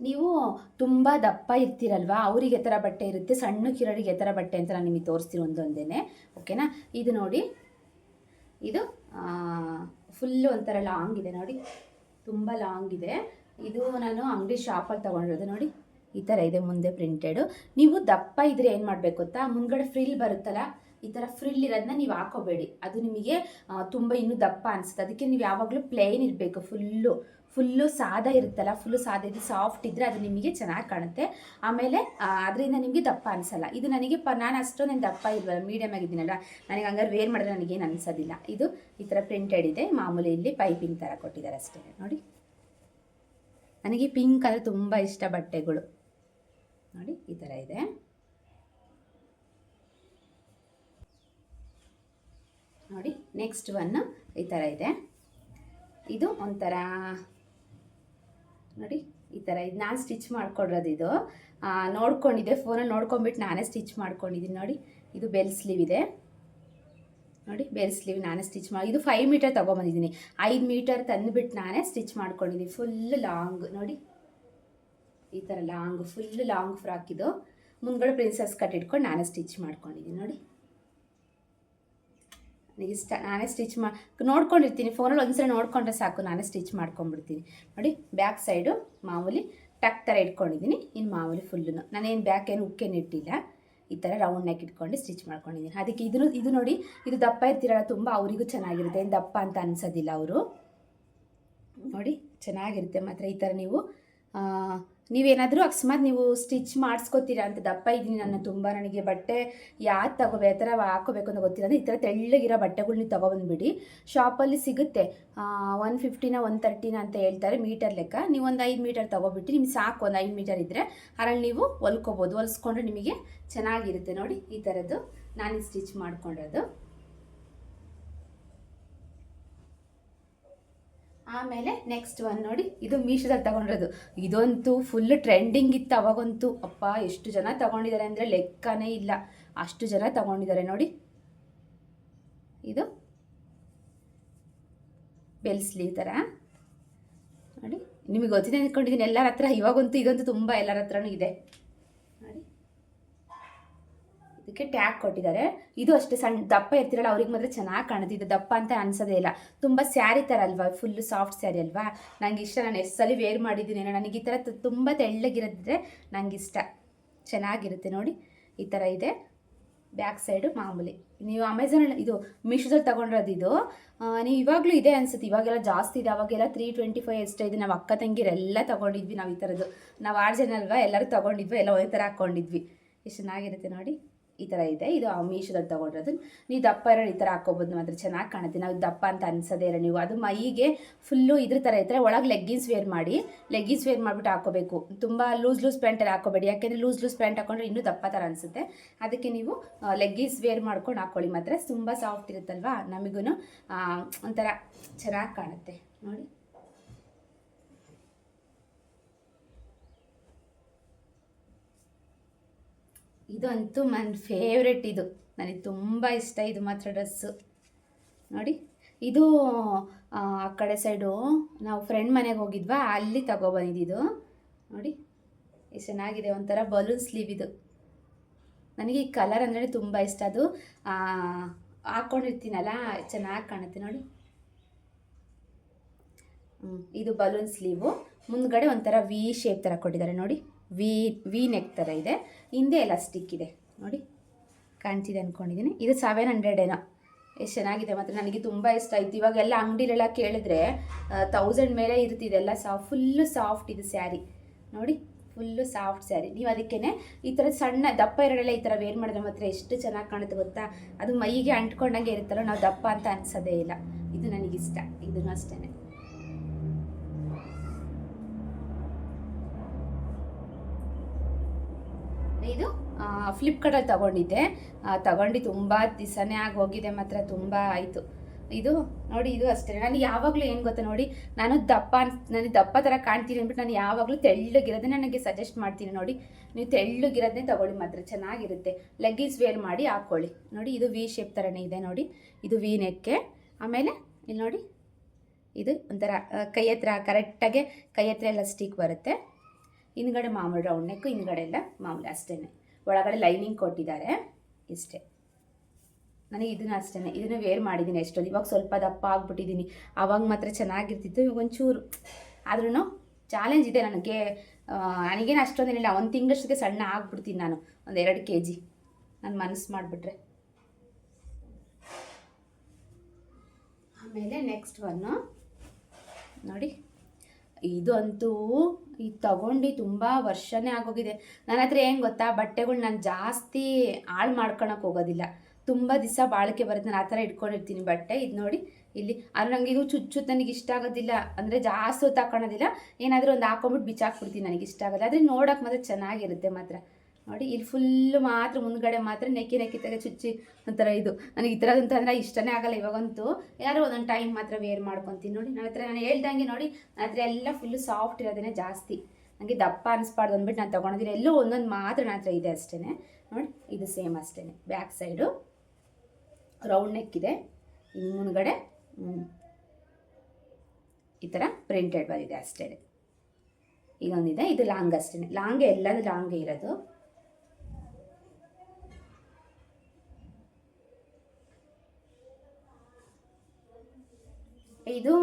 ನೀವು ತುಂಬ ದಪ್ಪ ಇರ್ತೀರಲ್ವಾ? ಅವರಿಗೆ ಥರ ಬಟ್ಟೆ ಇರುತ್ತೆ, ಸಣ್ಣ ಸಣ್ಣಕ್ಕಿರೋರಿಗೆ ಥರ ಬಟ್ಟೆ ಅಂತ ನಾನು ನಿಮಗೆ ತೋರಿಸ್ತೀನಿ ಒಂದೊಂದೇ ಓಕೆನಾ ಇದು ನೋಡಿ. ಇದು ಫುಲ್ಲು ಒಂಥರ ಲಾಂಗ್ ಇದೆ ನೋಡಿ. ತುಂಬ ಲಾಂಗ್ ಇದೆ. ಇದು ನಾನು ಅಂಗಡಿ ಶಾಪಲ್ಲಿ ತೊಗೊಂಡಿರೋದು ನೋಡಿ. ಈ ಥರ ಇದೆ ಮುಂದೆ ಪ್ರಿಂಟೆಡು ನೀವು ದಪ್ಪ ಇದ್ರೆ ಏನು ಮಾಡಬೇಕು ಗೊತ್ತಾ? ಮುಂದ್ಗಡೆ ಫ್ರಿಲ್ ಬರುತ್ತಲ್ಲ, ಈ ಥರ ಫ್ರಿಲ್ ಇರೋದನ್ನ ನೀವು ಹಾಕೋಬೇಡಿ. ಅದು ನಿಮಗೆ ತುಂಬ ಇನ್ನೂ ದಪ್ಪ ಅನಿಸುತ್ತೆ. ಅದಕ್ಕೆ ನೀವು ಯಾವಾಗಲೂ ಪ್ಲೇನ್ ಇರಬೇಕು ಫುಲ್ಲು ಫುಲ್ಲು ಸಾದ ಇರುತ್ತಲ್ಲ, ಫುಲ್ಲು ಸಾದ ಇದು ಸಾಫ್ಟ್ ಇದ್ದರೆ ಅದು ನಿಮಗೆ ಚೆನ್ನಾಗಿ ಕಾಣುತ್ತೆ. ಆಮೇಲೆ ಅದರಿಂದ ನಿಮಗೆ ದಪ್ಪ ಅನಿಸಲ್ಲ. ಇದು ನನಗೆ ಪ, ನಾನು ಅಷ್ಟೊಂದೇನು ದಪ್ಪ ಇಲ್ವಲ್ಲ ಮೀಡಿಯಮ್ ಆಗಿದ್ದೀನಲ್ಲ, ನನಗೆ ಹಂಗಾರೆ ವೇರ್ ಮಾಡಿದ್ರೆ ನನಗೇನು ಅನಿಸೋದಿಲ್ಲ. ಇದು ಈ ಥರ ಪ್ರಿಂಟೆಡ್ ಇದೆ ಮಾಮೂಲಿ ಇಲ್ಲಿ ಪೈಪಿಂಗ್ ಥರ ಕೊಟ್ಟಿದ್ದಾರೆ ಅಷ್ಟೇ. ನೋಡಿ. ನನಗೆ ಪಿಂಕ್ ಅಂದರೆ ತುಂಬ ಇಷ್ಟ ಬಟ್ಟೆಗಳು. ನೋಡಿ, ಈ ಥರ ಇದೆ. ನೋಡಿ ನೆಕ್ಸ್ಟ್ ಒನ್ ಈ ಥರ ಇದೆ. ಇದು ಒಂಥರ ನೋಡಿ, ಈ ಥರ ಇದು ನಾನು ಸ್ಟಿಚ್ ಮಾಡ್ಕೊಡ್ರೋದು ಇದು. ನೋಡ್ಕೊಂಡಿದ್ದೆ ಫೋನಲ್ಲಿ ನೋಡ್ಕೊಂಬಿಟ್ಟು ನಾನೇ ಸ್ಟಿಚ್ ಮಾಡ್ಕೊಂಡಿದ್ದೀನಿ. ನೋಡಿ, ಇದು ಬೆಲ್ ಸ್ಲೀವ್ ಇದೆ. ನೋಡಿ ಬೇರೆ ಸ್ಲೀವ್ ನಾನೇ ಸ್ಟಿಚ್ ಮಾಡಿ, ಇದು ಫೈವ್ ಮೀಟರ್ ತೊಗೊಂಬಂದಿದ್ದೀನಿ. ಐದು ಮೀಟರ್ ತಂದುಬಿಟ್ಟು ನಾನೇ ಸ್ಟಿಚ್ ಮಾಡ್ಕೊಂಡಿದ್ದೀನಿ. ಫುಲ್ ಲಾಂಗ್ ನೋಡಿ. ಈ ಥರ ಲಾಂಗ್ ಫುಲ್ ಲಾಂಗ್ ಫ್ರಾಕ್ ಇದು. ಮುಂದ್ಗಡೆ ಪ್ರಿನ್ಸಸ್ ಕಟ್ ಇಟ್ಕೊಂಡು ನಾನೇ ಸ್ಟಿಚ್ ಮಾಡ್ಕೊಂಡಿದ್ದೀನಿ. ನೋಡಿ. ನನಗೆ ಇಷ್ಟ, ನಾನೇ ಸ್ಟಿಚ್ ಮಾ, ನೋಡ್ಕೊಂಡಿರ್ತೀನಿ ಫೋನಲ್ಲಿ ಒಂದ್ಸಲ ನೋಡ್ಕೊಂಡ್ರೆ ಸಾಕು, ನಾನೇ ಸ್ಟಿಚ್ ಮಾಡ್ಕೊಂಡ್ಬಿಡ್ತೀನಿ. ನೋಡಿ ಬ್ಯಾಕ್ ಸೈಡು ಮಾಮೂಲಿ ಟಕ್ ಥರ ಇಟ್ಕೊಂಡಿದ್ದೀನಿ ಇನ್ನು ಮಾಮೂಲಿ ಫುಲ್ಲು ನಾನೇನು ಬ್ಯಾಕ್ ಏನು ಉಕ್ಕೇನು ಇಟ್ಟಿಲ್ಲ, ಈ ಥರ ರೌಂಡ್ ನೆಕ್ ಇಟ್ಕೊಂಡು ಸ್ಟಿಚ್ ಮಾಡ್ಕೊಂಡಿದ್ದೀನಿ. ಅದಕ್ಕೆ ಇದನ್ನು ಇದು ನೋಡಿ, ಇದು ದಪ್ಪ ಇರ್ತಿರಲ್ಲ, ತುಂಬ ಅವರಿಗೂ ಚೆನ್ನಾಗಿರುತ್ತೆ, ಏನು ದಪ್ಪ ಅಂತ ಅನ್ಸೋದಿಲ್ಲ ಅವರು. ನೋಡಿ, ಚೆನ್ನಾಗಿರುತ್ತೆ ಮಾತ್ರ ಈ ಥರ ನೀವು ನೀವೇನಾದರೂ ಅಕಸ್ಮಾತ್ ನೀವು ಸ್ಟಿಚ್ ಮಾಡಿಸ್ಕೋತೀರಾ ಅಂತ ದಪ್ಪ ಇದ್ದೀನಿ ನಾನು ತುಂಬ ನನಗೆ ಬಟ್ಟೆ ಯಾವ್ದು ತಗೋಬೇಕು ಆ ಥರ ಹಾಕೋಬೇಕು ಅಂತ ಗೊತ್ತಿಲ್ಲ ಅಂದರೆ ಈ ಥರ ತೆಳ್ಳಗಿರೋ ಬಟ್ಟೆಗಳು ನೀವು ತೊಗೊಬಂದ್ಬಿಡಿ. ಶಾಪಲ್ಲಿ ಸಿಗುತ್ತೆ. ಒನ್ ಫಿಫ್ಟಿನ ಒನ್ ತರ್ಟಿನ ಅಂತ ಹೇಳ್ತಾರೆ ಮೀಟರ್ ಲೆಕ್ಕ. ನೀವು ಒಂದು ಐದು ಮೀಟರ್ ತೊಗೊಬಿಟ್ಟು ನಿಮ್ಗೆ ಸಾಕು ಒಂದು ಐದು ಮೀಟರ್ ಇದ್ದರೆ ಅದರಲ್ಲಿ ನೀವು ಹೊಲ್ಕೋಬೋದು, ಹೊಲಿಸ್ಕೊಂಡ್ರೆ ನಿಮಗೆ ಚೆನ್ನಾಗಿರುತ್ತೆ ನೋಡಿ ಈ ಥರದ್ದು ನಾನು ಸ್ಟಿಚ್ ಮಾಡ್ಕೊಂಡಿರೋದು ಆಮೇಲೆ ನೆಕ್ಸ್ಟ್ ಒನ್ ನೋಡಿ, ಇದು ಮೀಶೋದಲ್ಲಿ ತಗೊಂಡಿರೋದು. ಇದಂತೂ ಫುಲ್ ಟ್ರೆಂಡಿಂಗ್ ಇತ್ತು ಅವಾಗಂತೂ. ಅಪ್ಪ, ಎಷ್ಟು ಜನ ತಗೊಂಡಿದ್ದಾರೆ ಅಂದರೆ ಲೆಕ್ಕನೇ ಇಲ್ಲ. ಅಷ್ಟು ಜನ ತಗೊಂಡಿದ್ದಾರೆ ನೋಡಿ. ಇದು ಬೆಲ್ಸ್ಲಿ ಥರ ನೋಡಿ, ನಿಮಗೆ ಗೊತ್ತಿದೆ ಅಂದ್ಕೊಂಡಿದ್ದೀನಿ ಎಲ್ಲರ ಹತ್ರ, ಇವಾಗಂತೂ ಇದಂತೂ ತುಂಬ ಎಲ್ಲರ ಹತ್ರನೂ ಇದೆ. ಇದಕ್ಕೆ ಟ್ಯಾಗ್ ಕೊಟ್ಟಿದ್ದಾರೆ. ಇದು ಅಷ್ಟೇ ಸಣ್ಣ ದಪ್ಪ ಇರ್ತಿರಲ್ಲ, ಅವ್ರಿಗೆ ಮಾತ್ರ ಚೆನ್ನಾಗಿ ಕಾಣುತ್ತೆ. ದಪ್ಪ ಅಂತ ಅನ್ಸೋದೇ ಇಲ್ಲ. ತುಂಬ ಸ್ಯಾರಿ ಥರ ಅಲ್ವಾ? ಫುಲ್ಲು ಸಾಫ್ಟ್ ಸ್ಯಾರಿ ಅಲ್ವಾ? ನಂಗೆ ಇಷ್ಟ, ನಾನು ಎಷ್ಟು ಸಲ ವೇರ್ ಮಾಡಿದ್ದೀನಿ ನನಗೆ ಈ ಥರ ತುಂಬ ತೆಳ್ಳಗಿರೋದಿದ್ರೆ ನಂಗೆ ಇಷ್ಟ. ಚೆನ್ನಾಗಿರುತ್ತೆ ನೋಡಿ, ಈ ಥರ ಇದೆ. ಬ್ಯಾಕ್ ಸೈಡು ಮಾಮೂಲಿ. ನೀವು ಅಮೆಝಾನಲ್ಲಿ ಇದು ಮೀಶೋದಲ್ಲಿ ತೊಗೊಂಡಿರೋದು ಇದು. ನೀವು ಇವಾಗಲೂ ಇದೆ ಅನ್ಸುತ್ತೆ. ಇವಾಗೆಲ್ಲ ಜಾಸ್ತಿ ಇದೆ. ಅವಾಗೆಲ್ಲ ತ್ರೀ ಟ್ವೆಂಟಿ ಫೈವ್ ಎಷ್ಟೇ ಇದೆ. ನಾವು ಅಕ್ಕ ತಂಗಿರೆಲ್ಲ ತೊಗೊಂಡಿದ್ವಿ ನಾವು ಈ ಥರದ್ದು ನಾವು ಆರು ಜನ ಅಲ್ವಾ? ಎಲ್ಲರೂ ತೊಗೊಂಡಿದ್ವಿ. ಎಲ್ಲ ಒಂದೇ ಥರ ಹಾಕ್ಕೊಂಡಿದ್ವಿ ಎಷ್ಟು ಚೆನ್ನಾಗಿರುತ್ತೆ ನೋಡಿ. ಈ ಥರ ಇದೆ. ಇದು ಮೀಶೋದಲ್ಲಿ ತೊಗೊಂಡಿರೋದು. ನೀವು ದಪ್ಪ ಇರೋ ಈ ಥರ ಹಾಕೋಬೋದು ಮಾತ್ರ ಚೆನ್ನಾಗಿ ಕಾಣುತ್ತೆ. ನಾವು ದಪ್ಪ ಅಂತ ಅನ್ಸೋದೇ ಇರೋ ನೀವು. ಅದು ಮೈಗೆ ಫುಲ್ಲು ಇದ್ರ ಥರ ಇದ್ದರೆ ಒಳಗೆ ಲೆಗ್ಗಿನ್ಸ್ ವೇರ್ ಮಾಡಿ ಲೆಗ್ಗಿನ್ಸ್ ವೇರ್ ಮಾಡಿಬಿಟ್ಟು ಹಾಕೋಬೇಕು ತುಂಬ ಲೂಸ್ ಲೂಸ್ ಪ್ಯಾಂಟಲ್ಲಿ ಹಾಕೋಬೇಡಿ ಯಾಕೆಂದರೆ ಲೂಸ್ ಲೂಸ್ ಪ್ಯಾಂಟ್ ಹಾಕೊಂಡ್ರೆ ಇನ್ನೂ ದಪ್ಪ ಥರ ಅನಿಸುತ್ತೆ. ಅದಕ್ಕೆ ನೀವು ಲೆಗ್ಗಿನ್ಸ್ ವೇರ್ ಮಾಡ್ಕೊಂಡು ಹಾಕ್ಕೊಳ್ಳಿ ಮಾತ್ರ. ತುಂಬ ಸಾಫ್ಟ್ ಇರುತ್ತಲ್ವಾ? ನಮಗೂ ಒಂಥರ ಚೆನ್ನಾಗಿ ಕಾಣುತ್ತೆ. ನೋಡಿ. ಇದು ಅಂತೂ ನನ್ನ ಫೇವ್ರೆಟ್ ಇದು. ನನಗೆ ತುಂಬ ಇಷ್ಟ ಇದು ಮಾತ್ರ ಡ್ರೆಸ್ಸು. ನೋಡಿ, ಇದು, ಆ ಕಡೆ ಸೈಡು ನಾವು ಫ್ರೆಂಡ್ ಮನೆಗೆ ಹೋಗಿದ್ವಾ, ಅಲ್ಲಿ ತಗೊಬಂದಿದ್ದು ನೋಡಿ, ಎಷ್ಟು ಚೆನ್ನಾಗಿದೆ ಒಂಥರ ಬಲೂನ್ ಸ್ಲೀವ್ ಇದು. ನನಗೆ ಈ ಕಲರ್ ಅಂದರೆ ತುಂಬ ಇಷ್ಟ. ಅದು ಹಾಕ್ಕೊಂಡಿರ್ತೀನಲ್ಲ ಚೆನ್ನಾಗಿ ಕಾಣುತ್ತೆ ನೋಡಿ. ಇದು ಬಲೂನ್ ಸ್ಲೀವು ಮುಂದ್ಗಡೆ ಒಂಥರ ವಿ ಶೇಪ್ ಥರ ಕೊಟ್ಟಿದ್ದಾರೆ ನೋಡಿ. ವಿ ವಿ ನೆಕ್ ಥರ ಇದೆ. ಹಿಂದೆ ಎಲಾಸ್ಟಿಕ್ ಇದೆ. ನೋಡಿ, ಕಾಣ್ತಿದೆ ಅಂದ್ಕೊಂಡಿದ್ದೀನಿ ಇದು ಸೆವೆನ್ ಹಂಡ್ರೆಡ್ ಏನೋ. ಎಷ್ಟು ಚೆನ್ನಾಗಿದೆ ಮತ್ತು ನನಗೆ ತುಂಬ ಇಷ್ಟ ಆಯ್ತು. ಇವಾಗೆಲ್ಲ ಅಂಗಡಿಲೆಲ್ಲ ಕೇಳಿದ್ರೆ ತೌಸಂಡ್ ಮೇಲೆ ಇರ್ತಿದೆಲ್ಲ ಸಾ ಫುಲ್ಲು ಸಾಫ್ಟ್ ಇದು ಸ್ಯಾರಿ ನೋಡಿ ಫುಲ್ಲು ಸಾಫ್ಟ್ ಸ್ಯಾರಿ ನೀವು ಅದಕ್ಕೇ ಈ ಥರ ಸಣ್ಣ ದಪ್ಪ ಇರೋಲ್ಲ ಈ ಥರ ವೇರ್ ಮಾಡಿದ್ರೆ ಮಾತ್ರ ಎಷ್ಟು ಚೆನ್ನಾಗಿ ಕಾಣುತ್ತೆ ಗೊತ್ತಾ? ಅದು ಮೈಗೆ ಅಂಟ್ಕೊಂಡಂಗೆ ಇರುತ್ತಲ್ಲ, ನಾವು ದಪ್ಪ ಅಂತ ಅನ್ಸೋದೇ ಇಲ್ಲ. ಇದು ನನಗಿಷ್ಟ. ಇದನ್ನು ಅಷ್ಟೇ ಇದು ಫ್ಲಿಪ್ಕಾರ್ಟಲ್ಲಿ ತಗೊಂಡಿದ್ದೆ. ತಗೊಂಡು ತುಂಬ ದಿವಸನೇ ಆಗಿ ಹೋಗಿದೆ, ಮಾತ್ರ ತುಂಬ ಆಯಿತು. ಇದು ನೋಡಿ, ಇದು ಅಷ್ಟೇ. ನಾನು ಯಾವಾಗಲೂ ಏನು ಗೊತ್ತಾ ನೋಡಿ, ನಾನು ದಪ್ಪ ನನಗೆ ದಪ್ಪ ಥರ ಕಾಣ್ತೀನಿ ಅಂದ್ಬಿಟ್ಟು ನಾನು ಯಾವಾಗಲೂ ತೆಳ್ಳಗಿರೋದೇ ನನಗೆ ಸಜೆಸ್ಟ್ ಮಾಡ್ತೀನಿ ನೋಡಿ. ನೀವು ತೆಳ್ಳಗಿರೋದನ್ನೇ ತಗೊಳ್ಳಿ ಮಾತ್ರ, ಚೆನ್ನಾಗಿರುತ್ತೆ. ಲೆಗ್ಗಿನ್ಸ್ ವೇರ್ ಮಾಡಿ ಹಾಕ್ಕೊಳ್ಳಿ ನೋಡಿ, ಇದು ವಿ ಶೇಪ್ ಥರನೇ ಇದೆ ನೋಡಿ. ಇದು ವಿ ನೆಕ್ಕೆ ಆಮೇಲೆ ಇಲ್ಲಿ ನೋಡಿ, ಇದು ಒಂಥರ ಕೈ ಹತ್ರ ಕರೆಕ್ಟಾಗೆ ಕೈ ಹತ್ರ ಎಲ್ಲ ಸ್ಟಿಕ್ ಬರುತ್ತೆ. ಹಿಂದ್ಗಡೆ ಮಾಮೂಲಿ ರೌಂಡ್ ನೆಕ್ಕು ಹಿಂದ್ಗಡೆ ಎಲ್ಲ ಮಾಮೂಲಿ ಅಷ್ಟೇ ಒಳಗಡೆ ಲೈನಿಂಗ್ ಕೊಟ್ಟಿದ್ದಾರೆ. ಇಷ್ಟೇ. ನನಗೆ ಇದನ್ನ ಅಷ್ಟೇ ಇದನ್ನು ವೇರ್ ಮಾಡಿದ್ದೀನಿ ಎಷ್ಟೊಂದು ಇವಾಗ ಸ್ವಲ್ಪ ದಪ್ಪ ಆಗ್ಬಿಟ್ಟಿದ್ದೀನಿ ಅವಾಗ ಮಾತ್ರ ಚೆನ್ನಾಗಿರ್ತಿತ್ತು. ಇವಾಗ ಒಂಚೂರು ಆದ್ರೂ ಚಾಲೆಂಜ್ ಇದೆ ನನಗೆ. ನನಗೇನು ಅಷ್ಟೊಂದೇನಿಲ್ಲ ಒಂದು ತಿಂಗಳಷ್ಟಕ್ಕೆ ಸಣ್ಣ ಆಗ್ಬಿಡ್ತೀನಿ ನಾನು. ಒಂದು ಎರಡು ಕೆ ಜಿ ನಾನು ಮನಸ್ಸು ಮಾಡಿಬಿಟ್ರೆ. ಆಮೇಲೆ ನೆಕ್ಸ್ಟ್ ಒನ್ನು ನೋಡಿ. ಇದು ಅಂತೂ ಇದು ತಗೊಂಡು ತುಂಬ ವರ್ಷನೇ ಆಗೋಗಿದೆ. ನನ್ನ ಹತ್ರ ಏನು ಗೊತ್ತಾ? ಬಟ್ಟೆಗಳು ನಾನು ಜಾಸ್ತಿ ಹಾಳು ಮಾಡ್ಕೊಳಕ್ಕೆ ಹೋಗೋದಿಲ್ಲ. ತುಂಬ ದಿವಸ ಬಾಳಿಕೆ ಬರುತ್ತೆ. ನಾನು ಆ ಥರ ಇಟ್ಕೊಂಡಿರ್ತೀನಿ ಬಟ್ಟೆ. ಇದು ನೋಡಿ, ಇಲ್ಲಿ ಅದು ನನಗೆ ಇದು ಚುಚ್ಚು ನನಗೆ ಇಷ್ಟ ಆಗೋದಿಲ್ಲ. ಅಂದರೆ ಜಾಸ್ತಿ ಹೊತ್ತು ಹಾಕೊಳೋದಿಲ್ಲ. ಏನಾದರೂ ಒಂದು ಹಾಕೊಂಬಿಟ್ಟು ಬಿಚ್ಚಾಕ್ಬಿಡ್ತೀನಿ. ನನಗೆ ಇಷ್ಟ ಆಗೋಲ್ಲ ಆದರೆ ನೋಡೋಕೆ ಮಾತ್ರ ಚೆನ್ನಾಗಿರುತ್ತೆ ಮಾತ್ರ. ನೋಡಿ, ಇಲ್ಲಿ ಫುಲ್ಲು ಮಾತ್ರ ಮುಂದ್ಗಡೆ ಮಾತ್ರ ನೆಕ್ಕಿ ನೆಕ್ಕಿ ತೆಗೆ ಚುಚ್ಚಿ ಒಂಥರ ಇದು. ನನಗೆ ಈ ಥರದಂತ ಅಂತಂದ್ರೆ ಇಷ್ಟನೇ ಆಗಲ್ಲ ಇವಾಗಂತೂ. ಯಾರು ಒಂದೊಂದು ಟೈಮ್ ಮಾತ್ರ ವೇರ್ ಮಾಡ್ಕೊತೀನಿ ನೋಡಿ. ನನ್ನ ಹತ್ರ ನಾನು ಹೇಳ್ದಂಗೆ ನೋಡಿ, ನನ್ನ ಹತ್ರ ಎಲ್ಲ ಫುಲ್ಲು ಸಾಫ್ಟ್ ಇರೋದೇ ಜಾಸ್ತಿ. ನನಗೆ ದಪ್ಪ ಅನಿಸ್ಬಾರ್ದು ಅಂದ್ಬಿಟ್ಟು ನಾನು ತೊಗೊಂಡಿದ್ದೀನಿ ಎಲ್ಲೂ ಒಂದೊಂದು ಮಾತ್ರ ನನ್ನ ಹತ್ರ ಇದೆ ಅಷ್ಟೇ ನೋಡಿ, ಇದು ಸೇಮ್ ಅಷ್ಟೇ ಬ್ಯಾಕ್ ಸೈಡು ರೌಂಡ್ ನೆಕ್ ಇದೆ. ಇನ್ನು ಮುಂದ್ಗಡೆ ಈ ಥರ ಪ್ರಿಂಟೆಡ್ ಬಂದಿದೆ ಅಷ್ಟೇ ಇದೊಂದಿದೆ ಇದು ಲಾಂಗ್ ಅಷ್ಟೇ ಲಾಂಗೇ ಎಲ್ಲದು ಲಾಂಗೇ ಇರೋದು. ಇದು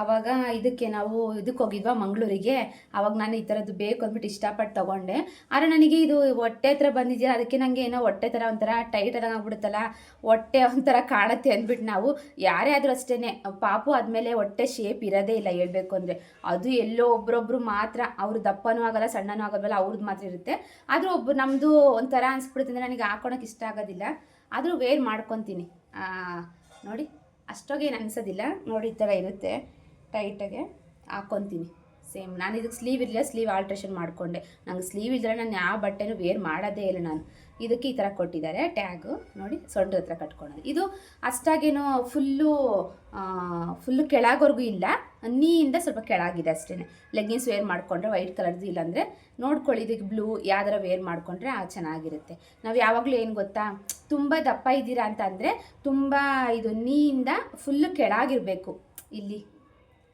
ಆವಾಗ ಇದಕ್ಕೆ ನಾವು ಇದಕ್ಕೆ ಹೋಗಿದ್ವಾ ಮಂಗಳೂರಿಗೆ. ಆವಾಗ ನಾನು ಈ ಥರದ್ದು ಬೇಕು ಅಂದ್ಬಿಟ್ಟು ಇಷ್ಟಪಟ್ಟು ತೊಗೊಂಡೆ. ಆದರೆ ನನಗೆ ಇದು ಹೊಟ್ಟೆ ಹತ್ರ ಬಂದಿದೆಯಾ ಅದಕ್ಕೆ ನನಗೆ ಏನೋ ಹೊಟ್ಟೆ ಥರ ಒಂಥರ ಟೈಟ್ ಆದಂಗೆ ಆಗ್ಬಿಡುತ್ತಲ್ಲ, ಹೊಟ್ಟೆ ಒಂಥರ ಕಾಣುತ್ತೆ ಅಂದ್ಬಿಟ್ಟು ನಾವು ಯಾರೇ ಆದರೂ ಅಷ್ಟೇ ಪಾಪು ಆದಮೇಲೆ ಹೊಟ್ಟೆ ಶೇಪ್ ಇರೋದೇ ಇಲ್ಲ ಹೇಳ್ಬೇಕು ಅಂದರೆ. ಅದು ಎಲ್ಲೋ ಒಬ್ರೊಬ್ರು ಮಾತ್ರ, ಅವ್ರು ದಪ್ಪನೂ ಆಗಲ್ಲ, ಸಣ್ಣನೂ ಆಗೋದಲ್ಲ ಅವ್ರದ್ದು ಮಾತ್ರ ಇರುತ್ತೆ. ಆದರೂ ಒಬ್ಬರು ನಮ್ಮದು ಒಂಥರ ಅನಿಸ್ಬಿಡುತ್ತೆ ಅಂದರೆ ನನಗೆ ಹಾಕೊಳಕ್ಕೆ ಇಷ್ಟ ಆಗೋದಿಲ್ಲ. ಆದರೂ ವೇರ್ ಮಾಡ್ಕೊತೀನಿ. ನೋಡಿ. ಅಷ್ಟೊಗೇನು ಅನಿಸೋದಿಲ್ಲ. ನೋಡಿ ಈ ಥರ ಇರುತ್ತೆ. ಟೈಟಾಗೆ ಹಾಕ್ಕೊತೀನಿ ಸೇಮ್ ನಾನು ಇದಕ್ಕೆ ಸ್ಲೀವ್ ಇರಲಿಲ್ಲ ಸ್ಲೀವ್ ಆಲ್ಟ್ರೇಷನ್ ಮಾಡಿಕೊಂಡೆ. ನಂಗೆ ಸ್ಲೀವ್ ಇದ್ದರೆ ನಾನು ಯಾವ ಬಟ್ಟೆನೂ ವೇರ್ ಮಾಡೋದೇ ಇಲ್ಲ ನಾನು. ಇದಕ್ಕೆ ಈ ಥರ ಕೊಟ್ಟಿದ್ದಾರೆ. ಟ್ಯಾಗು ನೋಡಿ ಸೊಂಟ ಹತ್ರ ಕಟ್ಕೊಳೋದು ಇದು ಅಷ್ಟಾಗೇನು ಫುಲ್ಲು ಫುಲ್ಲು ಕೆಳಗೋರ್ಗೂ ಇಲ್ಲ. ನೀಯಿಂದ ಸ್ವಲ್ಪ ಕೆಳಗಿದೆ ಅಷ್ಟೇ. ಲೆಗ್ಗಿನ್ಸ್ ವೇರ್ ಮಾಡಿಕೊಂಡ್ರೆ ವೈಟ್ ಕಲರ್ದು ಇಲ್ಲಾಂದರೆ ನೋಡ್ಕೊಳ್ಳಿ ಇದಕ್ಕೆ ಬ್ಲೂ ಯಾವ್ದಾರ ವೇರ್ ಮಾಡಿಕೊಂಡ್ರೆ ಆ ಚೆನ್ನಾಗಿರುತ್ತೆ. ನಾವು ಯಾವಾಗಲೂ ಏನು ಗೊತ್ತಾ? ತುಂಬ ದಪ್ಪ ಇದ್ದೀರಾ ಅಂತ ಅಂದರೆ ತುಂಬ ಇದು ನೀಯಿಂದ ಫುಲ್ಲು ಕೆಳಗಿರಬೇಕು. ಇಲ್ಲಿ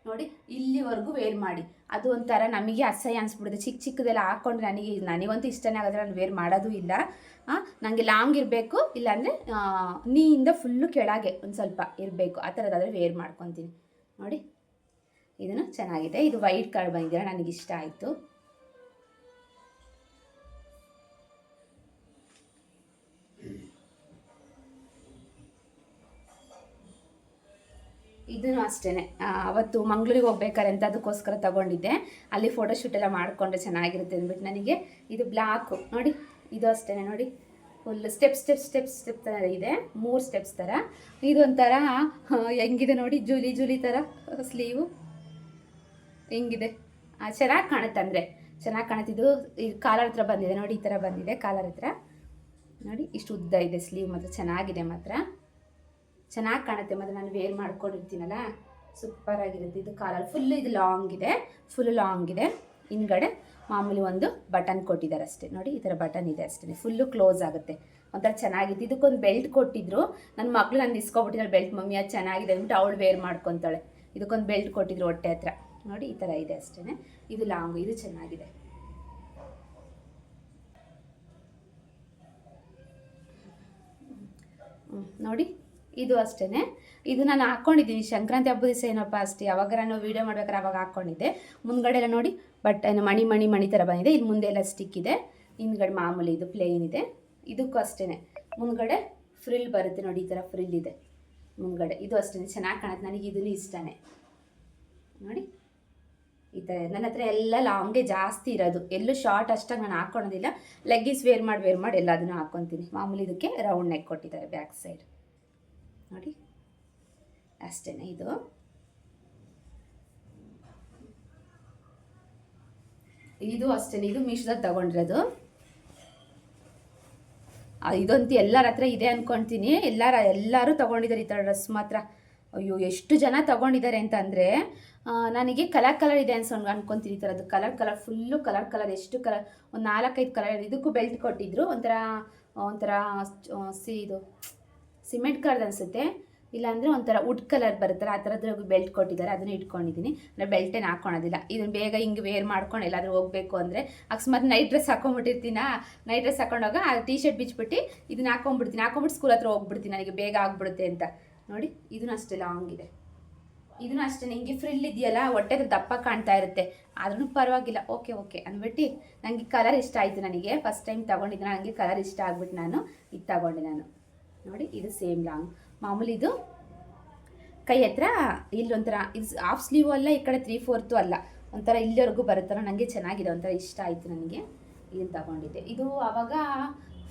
ನೋಡಿ, ಇಲ್ಲಿವರೆಗೂ ವೇರ್ ಮಾಡಿ. ಅದು ಒಂಥರ ನಮಗೆ ಅಸಹ್ಯ ಅನಿಸ್ಬಿಡುತ್ತೆ. ಚಿಕ್ಕ ಚಿಕ್ಕದೆಲ್ಲ ಹಾಕ್ಕೊಂಡ್ರೆ ನನಗೆ ನನಗಂತೂ ಇಷ್ಟನೇ ಆಗೋದ್ರೆ ನಾನು ವೇರ್ ಮಾಡೋದು ಇಲ್ಲ. ನನಗೆ ಲಾಂಗ್ ಇರಬೇಕು, ಇಲ್ಲಾಂದರೆ ನೀಯಿಂದ ಫುಲ್ಲು ಕೆಳಗೆ ಒಂದು ಸ್ವಲ್ಪ ಇರಬೇಕು. ಆ ಥರದಾದರೆ ವೇರ್ ಮಾಡ್ಕೊತೀನಿ. ನೋಡಿ. ಇದನ್ನು ಚೆನ್ನಾಗಿದೆ. ಇದು ವೈಟ್ ಕಾರ್ಡ್ ಬಂದಿದ್ದೀರ ನನಗೆ ಇಷ್ಟ ಆಯಿತು. ಇದನ್ನು ಅಷ್ಟೇ ಅವತ್ತು ಮಂಗಳೂರಿಗೆ ಹೋಗ್ಬೇಕಾರೆ ಅಂತ ಅದಕ್ಕೋಸ್ಕರ ತಗೊಂಡಿದ್ದೆ. ಅಲ್ಲಿ ಫೋಟೋಶೂಟ್ ಎಲ್ಲ ಮಾಡಿಕೊಂಡ್ರೆ ಚೆನ್ನಾಗಿರುತ್ತೆ ಅಂದ್ಬಿಟ್ಟು ನನಗೆ ಇದು ಬ್ಲ್ಯಾಕು ನೋಡಿ, ಇದು ಅಷ್ಟೇ ನೋಡಿ. Full step step step step ಥರ ಇದೆ. ಮೂರು ಸ್ಟೆಪ್ಸ್ ಥರ. ಇದೊಂಥರ ಹೆಂಗಿದೆ ನೋಡಿ, ಜೂಲಿ ಜೂಲಿ ಥರ ಸ್ಲೀವು ಹೆಂಗಿದೆ? ಚೆನ್ನಾಗಿ ಕಾಣುತ್ತೆ ಅಂದರೆ. ಚೆನ್ನಾಗಿ ಕಾಣುತ್ತಿದ್ದು ಈ ಕಾಲರ್ ಹತ್ರ ಬಂದಿದೆ. ನೋಡಿ, ಈ ಥರ ಬಂದಿದೆ ಕಾಲರ್ ಹತ್ರ. ನೋಡಿ, ಇಷ್ಟು ಉದ್ದ ಇದೆ ಸ್ಲೀವ್ ಮಾತ್ರ. ಚೆನ್ನಾಗಿದೆ ಮಾತ್ರ. ಚೆನ್ನಾಗಿ ಕಾಣುತ್ತೆ ಮತ್ತು ನಾನು ವೇರ್ ಮಾಡ್ಕೊಂಡಿರ್ತೀನಲ್ಲ? ಸೂಪರ್ ಆಗಿರುತ್ತೆ. ಇದು ಕಾಲರ್ ಫುಲ್ ಇದು ಲಾಂಗ್ ಇದೆ. ಫುಲ್ ಲಾಂಗ್ ಇದೆ. ಹಿಂದ್ಗಡೆ ಮಾಮೂಲಿ ಒಂದು ಬಟನ್ ಕೊಟ್ಟಿದ್ದಾರೆ ಅಷ್ಟೇ. ನೋಡಿ, ಈ ಥರ ಬಟನ್ ಇದೆ ಅಷ್ಟೇ. ಫುಲ್ಲು ಕ್ಲೋಸ್ ಆಗುತ್ತೆ. ಒಂಥರ ಚೆನ್ನಾಗಿತ್ತು. ಇದಕ್ಕೊಂದು ಬೆಲ್ಟ್ ಕೊಟ್ಟಿದ್ರು. ನನ್ನ ಮಗಳು ನಾನು ಇಸ್ಕೊಬಿಟ್ಟಿದ್ದಾಳೆ. ಬೆಲ್ಟ್ ಮಮ್ಮಿ, ಅದು ಚೆನ್ನಾಗಿದೆ. ಅಂದ್ಬಿಟ್ಟು ಅವಳು ವೇರ್ ಮಾಡ್ಕೊತಾಳೆ. ಇದಕ್ಕೊಂದು ಬೆಲ್ಟ್ ಕೊಟ್ಟಿದ್ರು ಹೊಟ್ಟೆ ಹತ್ರ. ನೋಡಿ ಈ ಥರ ಇದೆ ಅಷ್ಟೇ ಇದು ಲಾಂಗು ಇದು ಚೆನ್ನಾಗಿದೆ. ನೋಡಿ ಇದು ಅಷ್ಟೇ ಇದು ನಾನು ಹಾಕ್ಕೊಂಡಿದ್ದೀನಿ ಸಂಕ್ರಾಂತಿ ಹಬ್ಬದ ದಿವಸ ಏನಪ್ಪ ಅಷ್ಟೇ, ಯಾವಾಗ ನಾವು ವೀಡಿಯೋ ಮಾಡ್ಬೇಕಾದ್ರೆ ಅವಾಗ ಹಾಕ್ಕೊಂಡಿದ್ದೆ ಮುಂದ್ಗಡೆ ಎಲ್ಲ ನೋಡಿ ಬಟ್ ಏನು ಮಣಿ ಮಣಿ ಮಣಿ ಥರ ಬಂದಿದೆ. ಇದು ಮುಂದೆ ಎಲ್ಲ ಸ್ಟಿಕ್ ಇದೆ. ಹಿಂದ್ಗಡೆ ಮಾಮೂಲಿ ಇದು ಪ್ಲೇನ್ ಇದೆ. ಇದಕ್ಕೂ ಅಷ್ಟೇ ಮುಂದ್ಗಡೆ ಫ್ರಿಲ್ ಬರುತ್ತೆ ನೋಡಿ, ಈ ಥರ ಫ್ರಿಲ್ ಇದೆ. ಮುಂದ್ಗಡೆ. ಇದು ಅಷ್ಟೇ ಚೆನ್ನಾಗಿ ಕಾಣುತ್ತೆ. ನನಗೆ ಇದನ್ನು ಇಷ್ಟನೇ. ನೋಡಿ. ಈ ಥರ ನನ್ನ ಹತ್ರ ಎಲ್ಲ ಲಾಂಗೇ ಜಾಸ್ತಿ ಇರೋದು. ಎಲ್ಲೂ ಶಾರ್ಟ್ ಅಷ್ಟಾಗಿ ನಾನು ಹಾಕ್ಕೊಳೋದಿಲ್ಲ ಲೆಗ್ಗಿಸ್ ವೇರ್ ಮಾಡಿ ವೇರ್ ಮಾಡಿ ಎಲ್ಲದನ್ನು ಹಾಕ್ಕೊತೀನಿ ಮಾಮೂಲಿ ಇದಕ್ಕೆ ರೌಂಡ್ ನೆಕ್ ಕೊಟ್ಟಿದ್ದಾರೆ ಬ್ಯಾಕ್ ಸೈಡ್ ನೋಡಿ. ಅಷ್ಟೇ ಇದು. ಇದು ಅಷ್ಟೇ ಇದು ಮೀಶೋದಾಗ ತಗೊಂಡಿರೋದು. ಇದಂತೂ ಎಲ್ಲರ ಹತ್ರ ಇದೆ ಅಂದ್ಕೊಳ್ತೀನಿ ಎಲ್ಲರ, ಎಲ್ಲರೂ ತಗೊಂಡಿದ್ದಾರೆ ಈ ಥರ ಡ್ರೆಸ್ ಮಾತ್ರ. ಅಯ್ಯೋ, ಎಷ್ಟು ಜನ ತಗೊಂಡಿದ್ದಾರೆ ಅಂತ ಅಂದರೆ ನನಗೆ ಕಲರ್ ಕಲರ್ ಇದೆ ಅನ್ಸೋ ಅನ್ಕೊಂತೀನಿ ಥರ ಅದು colour colour, full colour colour, ಎಷ್ಟು ಕಲರ್, ಒಂದು ನಾಲ್ಕೈದು ಕಲರ್ ಇದಕ್ಕೂ ಬೆಲ್ಟ್ ಕೊಟ್ಟಿದ್ರು. ಒಂಥರ ಒಂಥರ ಸಿ, ಇದು, ಸಿಮೆಂಟ್ ಕಲರ್ ಅನಿಸುತ್ತೆ. ಇಲ್ಲಾಂದರೆ ಒಂಥರ ವುಡ್ ಕಲರ್ ಬರುತ್ತಲ್ಲ, ಆ ಥರದ್ದು ಬೆಲ್ಟ್ ಕೊಟ್ಟಿದ್ದಾರೆ. ಅದನ್ನು ಇಟ್ಕೊಂಡಿದ್ದೀನಿ ಅಂದರೆ ಬೆಲ್ಟೇನು ಹಾಕ್ಕೊಳೋದಿಲ್ಲ ಇದನ್ನು ಬೇಗ ಹಿಂಗೆ ವೇರ್ ಮಾಡ್ಕೊಂಡು ಎಲ್ಲಾದರೂ ಹೋಗಬೇಕು ಅಂದರೆ, ಅಕಸ್ಮಾತ್ ನೈಟ್ ಡ್ರೆಸ್ ಹಾಕೊಂಡ್ಬಿಟ್ಟಿರ್ತೀನ ನೈಟ್ ಡ್ರೆಸ್ ಹಾಕೊಂಡೋಗ ಆ ಟೀ ಶರ್ಟ್ ಬಿಚ್ಬಿಟ್ಟು, ಇದನ್ನ ಹಾಕೊಂಡ್ಬಿಡ್ತೀನಿ ಹಾಕೊಂಡ್ಬಿಟ್ಟು ಸ್ಕೂಲ್ ಹತ್ರ ಹೋಗ್ಬಿಡ್ತೀನಿ. ನನಗೆ ಬೇಗ ಆಗ್ಬಿಡುತ್ತೆ ಅಂತ. ನೋಡಿ ಇದೂ ಅಷ್ಟೇ ಲಾಂಗ್ ಇದೆ. ಇದನ್ನು ಅಷ್ಟೇ ನನಗೆ ಫ್ರಿಲ್ ಇದೆಯಲ್ಲ ಹೊಟ್ಟೆ ದಪ್ಪ ಕಾಣ್ತಾ ಇರುತ್ತೆ. ಆದ್ರೂ ಪರವಾಗಿಲ್ಲ. ಓಕೆ ಓಕೆ ಅಂದ್ಬಿಟ್ಟು ನನಗೆ ಕಲರ್ ಇಷ್ಟ ಆಯಿತು ನನಗೆ. ಫಸ್ಟ್ ಟೈಮ್ ತೊಗೊಂಡಿದ್ದೆ ನನಗೆ ಕಲರ್ ಇಷ್ಟ ಆಗ್ಬಿಟ್ಟು ನಾನು ಇದು ತಗೊಂಡೆ ನಾನು. ನೋಡಿ, ಇದು ಸೇಮ್ ಲಾಂಗ್ ಮಾಮೂಲಿ ಇದು ಕೈ ಹತ್ರ ಇಲ್ಲೊಂಥರ, ಇದು ಹಾಫ್ ಸ್ಲೀವ್ ಅಲ್ಲ, ಈ ಕಡೆ ತ್ರೀ ಫೋರ್ತು ಅಲ್ಲ. ಒಂಥರ ಇಲ್ಲಿವರೆಗೂ ಬರುತ್ತಲ್ಲ ನನಗೆ ಚೆನ್ನಾಗಿದೆ, ಒಂಥರ ಇಷ್ಟ ಆಯಿತು ನನಗೆ ಇದನ್ನು ತಗೊಂಡಿದ್ದೆ. ಇದು ಆವಾಗ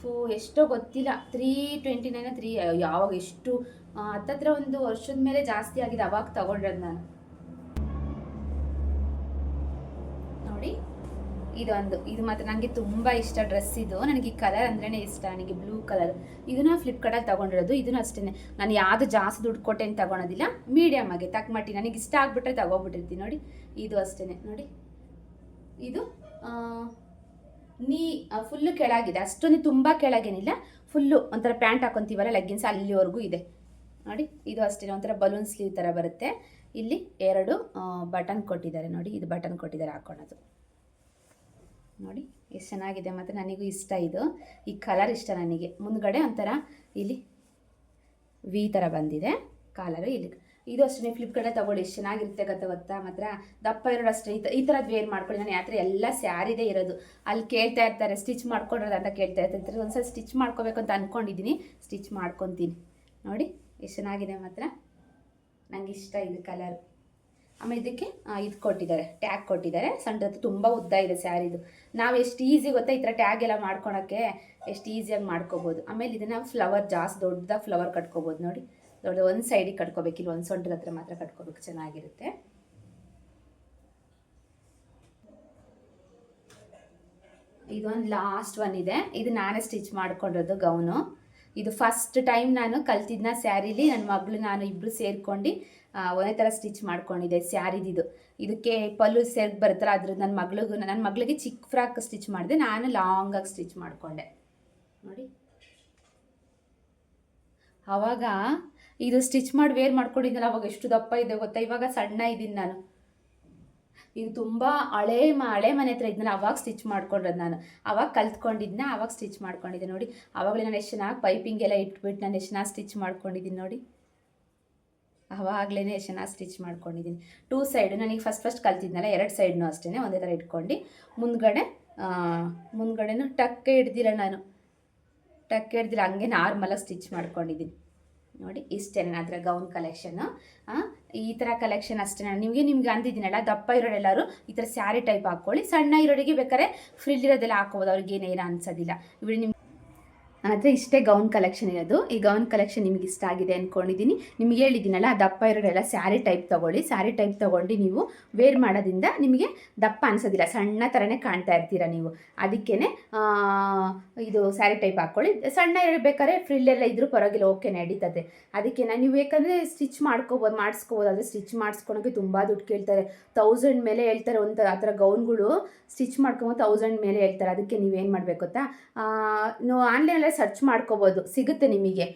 ಫೋ, ಎಷ್ಟೋ ಗೊತ್ತಿಲ್ಲ. ತ್ರೀ ಟ್ವೆಂಟಿ ನೈನ್ ತ್ರೀ ಯಾವಾಗ ಎಷ್ಟು ಹತ್ತತ್ರ ಒಂದು ವರ್ಷದ ಮೇಲೆ ಜಾಸ್ತಿ ಆಗಿದೆ, ಅವಾಗ ತಗೊಂಡ್ರದ್ ನಾನು. ನೋಡಿ, ಇದೊಂದು, ಇದು ಮಾತ್ರ ನನಗೆ ತುಂಬ ಇಷ್ಟ ಡ್ರೆಸ್ ಇದು. ನನಗೆ ಈ ಕಲರ್ ಅಂದ್ರೇ ಇಷ್ಟ, ನನಗೆ ಬ್ಲೂ ಕಲರ್. ಇದನ್ನ ಫ್ಲಿಪ್ಕಾರ್ಟಲ್ಲಿ ತಗೊಂಡಿರೋದು, ಇದನ್ನು ಅಷ್ಟೇ ನಾನು ಯಾವುದು ಜಾಸ್ತಿ ದುಡ್ಡು ಕೊಟ್ಟೆ ಅಂತ ತಗೊಳೋದಿಲ್ಲ. ಮೀಡಿಯಮ್ ಆಗಿ ತಕ್ಕಮಟ್ಟಿ ನನಗೆ ಇಷ್ಟ ಆಗಿಬಿಟ್ರೆ ತಗೋಬಿಟ್ಟಿರ್ತೀನಿ. ನೋಡಿ, ಇದು ಅಷ್ಟೇ ನೋಡಿ, ಇದು ನೀ ಫುಲ್ಲು ಕೆಳಗಿದೆ. ಅಷ್ಟೊಂದು ತುಂಬ ಕೆಳಗೇನಿಲ್ಲ. ಫುಲ್ಲು ಒಂಥರ ಪ್ಯಾಂಟ್ ಹಾಕೊತೀವಲ್ಲ ಲೆಗ್ಗಿನ್ಸ್ ಅಲ್ಲಿವರೆಗೂ ಇದೆ. ನೋಡಿ, ಇದು ಅಷ್ಟೇ ಒಂಥರ ಬಲೂನ್ ಸ್ಲೀವ್ ಥರ ಬರುತ್ತೆ. ಇಲ್ಲಿ ಎರಡು ಬಟನ್ ಕೊಟ್ಟಿದ್ದಾರೆ ನೋಡಿ, ಇದು ಬಟನ್ ಕೊಟ್ಟಿದ್ದಾರೆ ಹಾಕೊಳ್ಳೋದು ನೋಡಿ, ಎಷ್ಟು ಚೆನ್ನಾಗಿದೆ ಮತ್ತು ನನಗೂ ಇಷ್ಟ ಇದು. ಈ ಕಲರ್ ಇಷ್ಟ ನನಗೆ. ಮುಂದ್ಗಡೆ ಒಂಥರ ಇಲ್ಲಿ ವಿ ಥರ ಬಂದಿದೆ ಕಾಲರು ಇಲ್ಲಿ. ಇದು ಅಷ್ಟೇ ಫ್ಲಿಪ್ಕಾರ್ಟಲ್ಲಿ ತಗೊಳ್ಳಿ, ಎಷ್ಟು ಚೆನ್ನಾಗಿರುತ್ತೆ ಗೊತ್ತಾ ಗೊತ್ತಾ ಮಾತ್ರ. ದಪ್ಪ ಇರೋದು ಅಷ್ಟೇ, ಈ ಥರದ್ದು ವೇರ್ ಮಾಡ್ಕೊಳ್ಳಿ, ನಾನು ಯಾತ್ರ ಎಲ್ಲ ಸ್ಯಾರಿದೇ ಇರೋದು. ಅಲ್ಲಿ ಕೇಳ್ತಾ ಇರ್ತಾರೆ ಸ್ಟಿಚ್ ಮಾಡ್ಕೊಡ್ರೋದು ಅಂತ ಕೇಳ್ತಾ ಇರ್ತಾರೆ. ಒಂದ್ಸಲ ಸ್ಟಿಚ್ ಮಾಡ್ಕೋಬೇಕು ಅಂತ ಅಂದ್ಕೊಂಡಿದ್ದೀನಿ ಸ್ಟಿಚ್ ಮಾಡ್ಕೊತೀನಿ. ನೋಡಿ ಎಷ್ಟು ಚೆನ್ನಾಗಿದೆ ಮಾತ್ರ. ನಂಗೆ ಇಷ್ಟ ಇದು ಕಲರ್ ಆಮೇಲೆ ಇದಕ್ಕೆ ಇದು ಕೊಟ್ಟಿದ್ದಾರೆ ಟ್ಯಾಗ್ ಕೊಟ್ಟಿದ್ದಾರೆ. ಸಣ್ಣದು ತುಂಬ ಉದ್ದ ಇದೆ ಸ್ಯಾರಿದು ನಾವು ಎಷ್ಟು ಈಸಿ ಗೊತ್ತಾ? ಈ ಥರ ಟ್ಯಾಗ್ ಎಲ್ಲ ಮಾಡ್ಕೊಳಕ್ಕೆ ಎಷ್ಟು ಈಸಿಯಾಗಿ ಮಾಡ್ಕೋಬೋದು. ಆಮೇಲೆ ಇದನ್ನು ಫ್ಲವರ್ ಜಾಸ್ತಿ ದೊಡ್ಡದಾಗಿ ಫ್ಲವರ್ ಕಟ್ಕೋಬೋದು ನೋಡಿ. ದೊಡ್ಡ ಒಂದು ಸೈಡಿಗೆ ಕಟ್ಕೋಬೇಕಿಲ್ಲ ಒಂದು ಸೊಂಟದ ಹತ್ರ ಮಾತ್ರ ಕಟ್ಕೋಬೇಕು. ಚೆನ್ನಾಗಿರುತ್ತೆ. ಇದೊಂದು ಲಾಸ್ಟ್ ಒನ್ ಇದೆ. ಇದು ನಾನೇ ಸ್ಟಿಚ್ ಮಾಡ್ಕೊಂಡಿರೋದು ಗೌನು. ಇದು ಫಸ್ಟ್ ಟೈಮ್ ನಾನು ಕಲ್ತಿದ್ನ ಸ್ಯಾರಿಲಿ ನನ್ನ ಮಗಳು ನಾನು ಇಬ್ಬರು ಸೇರ್ಕೊಂಡು ಒಂದೇ ಥರ ಸ್ಟಿಚ್ ಮಾಡ್ಕೊಂಡಿದ್ದೆ ಸ್ಯಾರಿದಿದು. ಇದಕ್ಕೆ ಪಲ್ಲು ಸೆರ್ಗ್ ಬರ್ತಾರೆ ಅದ್ರ ನನ್ನ ಮಗಳಿಗೂ ನನ್ನ ಮಗಳಿಗೆ ಚಿಕ್ಕ ಫ್ರಾಕ್ ಸ್ಟಿಚ್ ಮಾಡಿದೆ, ನಾನು ಲಾಂಗಾಗಿ ಸ್ಟಿಚ್ ಮಾಡಿಕೊಂಡೆ. ನೋಡಿ. ಆವಾಗ ಇದು ಸ್ಟಿಚ್ ಮಾಡಿ ವೇರ್ ಮಾಡ್ಕೊಂಡಿದ್ದಲ್ಲ ಅವಾಗ ಎಷ್ಟು ದಪ್ಪ ಇದೆ ಗೊತ್ತಾ? ಇವಾಗ ಸಣ್ಣ ಇದ್ದೀನಿ ನಾನು. ಇದು ತುಂಬ ಹಳೆ ಮ, ಹಳೆ ಮನೆ ಹತ್ರ ಇದ್ನಲ್ಲ ಅವಾಗ ಸ್ಟಿಚ್ ಮಾಡ್ಕೊಂಡ್ರದ್ದು ನಾನು. ಅವಾಗ ಕಲ್ತ್ಕೊಂಡಿದ್ನ, ಅವಾಗ ಸ್ಟಿಚ್ ಮಾಡ್ಕೊಂಡಿದ್ದೆ ನೋಡಿ. ಅವಾಗಲೇ ನಾನು ಎಷ್ಟು ಚೆನ್ನಾಗಿ ಪೈಪಿಂಗ್ ಎಲ್ಲ ಇಟ್ಬಿಟ್ಟು ನಾನು ಎಷ್ಟು ಚೆನ್ನಾಗಿ ಸ್ಟಿಚ್ ಮಾಡ್ಕೊಂಡಿದ್ದೀನಿ ನೋಡಿ. ಆವಾಗಲೇ ಎಷ್ಟು ಚೆನ್ನಾಗಿ ಸ್ಟಿಚ್ ಮಾಡ್ಕೊಂಡಿದ್ದೀನಿ. ಟೂ ಸೈಡು ನನಗೆ ಫಸ್ಟ್ ಫಸ್ಟ್ ಕಲ್ತಿದ್ನಲ್ಲ, ಎರಡು ಸೈಡ್ನೂ ಅಷ್ಟೇ ಒಂದೇ ಥರ ಇಟ್ಕೊಂಡು. ಮುಂದ್ಗಡೆ ಮುಂದ್ಗಡೆನೂ ಟಕ್ಕೆ ಹಿಡ್ದಿಲ್ಲ ನಾನು. ಟಕ್ಕೆ ಹಿಡ್ದಿರ ಹಂಗೆ ನಾರ್ಮಲಾಗಿ ಸ್ಟಿಚ್ ಮಾಡ್ಕೊಂಡಿದ್ದೀನಿ. ನೋಡಿ ಇಷ್ಟೇ ಅದರ ಗೌನ್ ಕಲೆಕ್ಷನ್ನು ಈ ಥರ ಕಲೆಕ್ಷನ್ ಅಷ್ಟೇ. ನಿಮಗೆ ನಿಮ್ಗೆ ಅಂದಿದ್ದೀನಲ್ಲ, ದಪ್ಪ ಇರೋರೆಲ್ಲರೂ ಈ ಥರ ಸ್ಯಾರಿ ಟೈಪ್ ಹಾಕ್ಕೊಳ್ಳಿ. ಸಣ್ಣ ಇರೋರಿಗೆ ಬೇಕಾದ್ರೆ ಫ್ರಿಲ್ ಇರೋದೆಲ್ಲ ಹಾಕೋಬೋದು ಅವ್ರಿಗೆ ಏನೇನು ಅನ್ಸೋದಿಲ್ಲ. ಇವಾಗ ನಿಮ್ಗೆ ಹತ್ರ ಇಷ್ಟೇ ಗೌನ್ ಕಲೆಕ್ಷನ್ ಇರೋದು. ಈ ಗೌನ್ ಕಲೆಕ್ಷನ್ ನಿಮಗೆ ಇಷ್ಟ ಆಗಿದೆ ಅಂದ್ಕೊಂಡಿದ್ದೀನಿ ನಿಮಗೆ ಹೇಳಿದ್ದೀನಲ್ಲ ದಪ್ಪ ಇರೋರೆಲ್ಲ ಸ್ಯಾರಿ ಟೈಪ್ ತೊಗೊಳ್ಳಿ. ಸ್ಯಾರಿ ಟೈಪ್ ತೊಗೊಂಡು ನೀವು ವೇರ್ ಮಾಡೋದ್ರಿಂದ ನಿಮಗೆ ದಪ್ಪ ಅನಿಸೋದಿಲ್ಲ. ಸಣ್ಣ ಥರನೇ ಕಾಣ್ತಾ ಇರ್ತೀರ ನೀವು. ಅದಕ್ಕೇ ಇದು ಸ್ಯಾರಿ ಟೈಪ್ ಹಾಕ್ಕೊಳ್ಳಿ ಸಣ್ಣ ಇರಬೇಕಾದ್ರೆ ಫ್ರಿಲ್ ಎಲ್ಲ ಇದ್ರೂ ಪರವಾಗಿಲ್ಲ ಓಕೆ ನಡೀತದೆ. ಅದಕ್ಕೆ ನೀವು ಬೇಕಂದರೆ ಸ್ಟಿಚ್ ಮಾಡ್ಕೋಬೋದು, ಮಾಡಿಸ್ಕೋಬೋದು, ಆದರೆ ಸ್ಟಿಚ್ ಮಾಡಿಸ್ಕೊಳಕ್ಕೆ ತುಂಬ ದುಡ್ಡು ಕೇಳ್ತಾರೆ. ತೌಸಂಡ್ ಮೇಲೆ ಹೇಳ್ತಾರೆ ಒಂದು ಆ ಥರ ಗೌನ್ಗಳು ಸ್ಟಿಚ್ ಮಾಡ್ಕೊಬೋದು ತೌಸಂಡ್ ಮೇಲೆ ಹೇಳ್ತಾರೆ. ಅದಕ್ಕೆ ನೀವೇನು ಮಾಡಬೇಕು ಗೊತ್ತಾ? ನೀವು ಆನ್ಲೈನಲ್ಲೇ ಸರ್ಚ್ ಮಾಡ್ಕೋಬೋದು, ಸಿಗುತ್ತೆ ನಿಮಗೆ.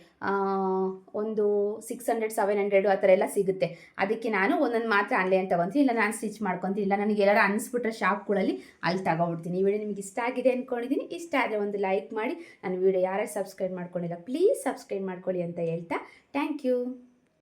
ಒಂದು ಸಿಕ್ಸ್ ಹಂಡ್ರೆಡ್ ಸೆವೆನ್ ಹಂಡ್ರೆಡು ಆ ಥರ ಎಲ್ಲ ಸಿಗುತ್ತೆ. ಅದಕ್ಕೆ ನಾನು ಒಂದೊಂದು ಮಾತ್ರ ಆನ್ಲೈನ್ ತೊಗೊತೀನಿ. ಇಲ್ಲ ನಾನು ಸ್ಟಿಚ್ ಮಾಡ್ಕೊತೀನಿ. ಇಲ್ಲ ನನಗೆ ಎಲ್ಲರೂ ಅನಿಸ್ಬಿಟ್ರೆ ಶಾಪ್ಗಳಲ್ಲಿ ಅಲ್ಲಿ ತಗೊಬಿಡ್ತೀನಿ ಈ ವಿಡಿಯೋ ನಿಮಗೆ ಇಷ್ಟ ಆಗಿದೆ ಅಂದ್ಕೊಂಡಿದ್ದೀನಿ ಇಷ್ಟ ಆದರೆ ಒಂದು ಲೈಕ್ ಮಾಡಿ. ನನ್ನ ವಿಡಿಯೋ ಯಾರೇ ಸಬ್ಸ್ಕ್ರೈಬ್ ಮಾಡ್ಕೊಂಡಿಲ್ಲ ಪ್ಲೀಸ್ ಸಬ್ಸ್ಕ್ರೈಬ್ ಮಾಡ್ಕೊಳ್ಳಿ ಅಂತ ಹೇಳ್ತಾ. Thank you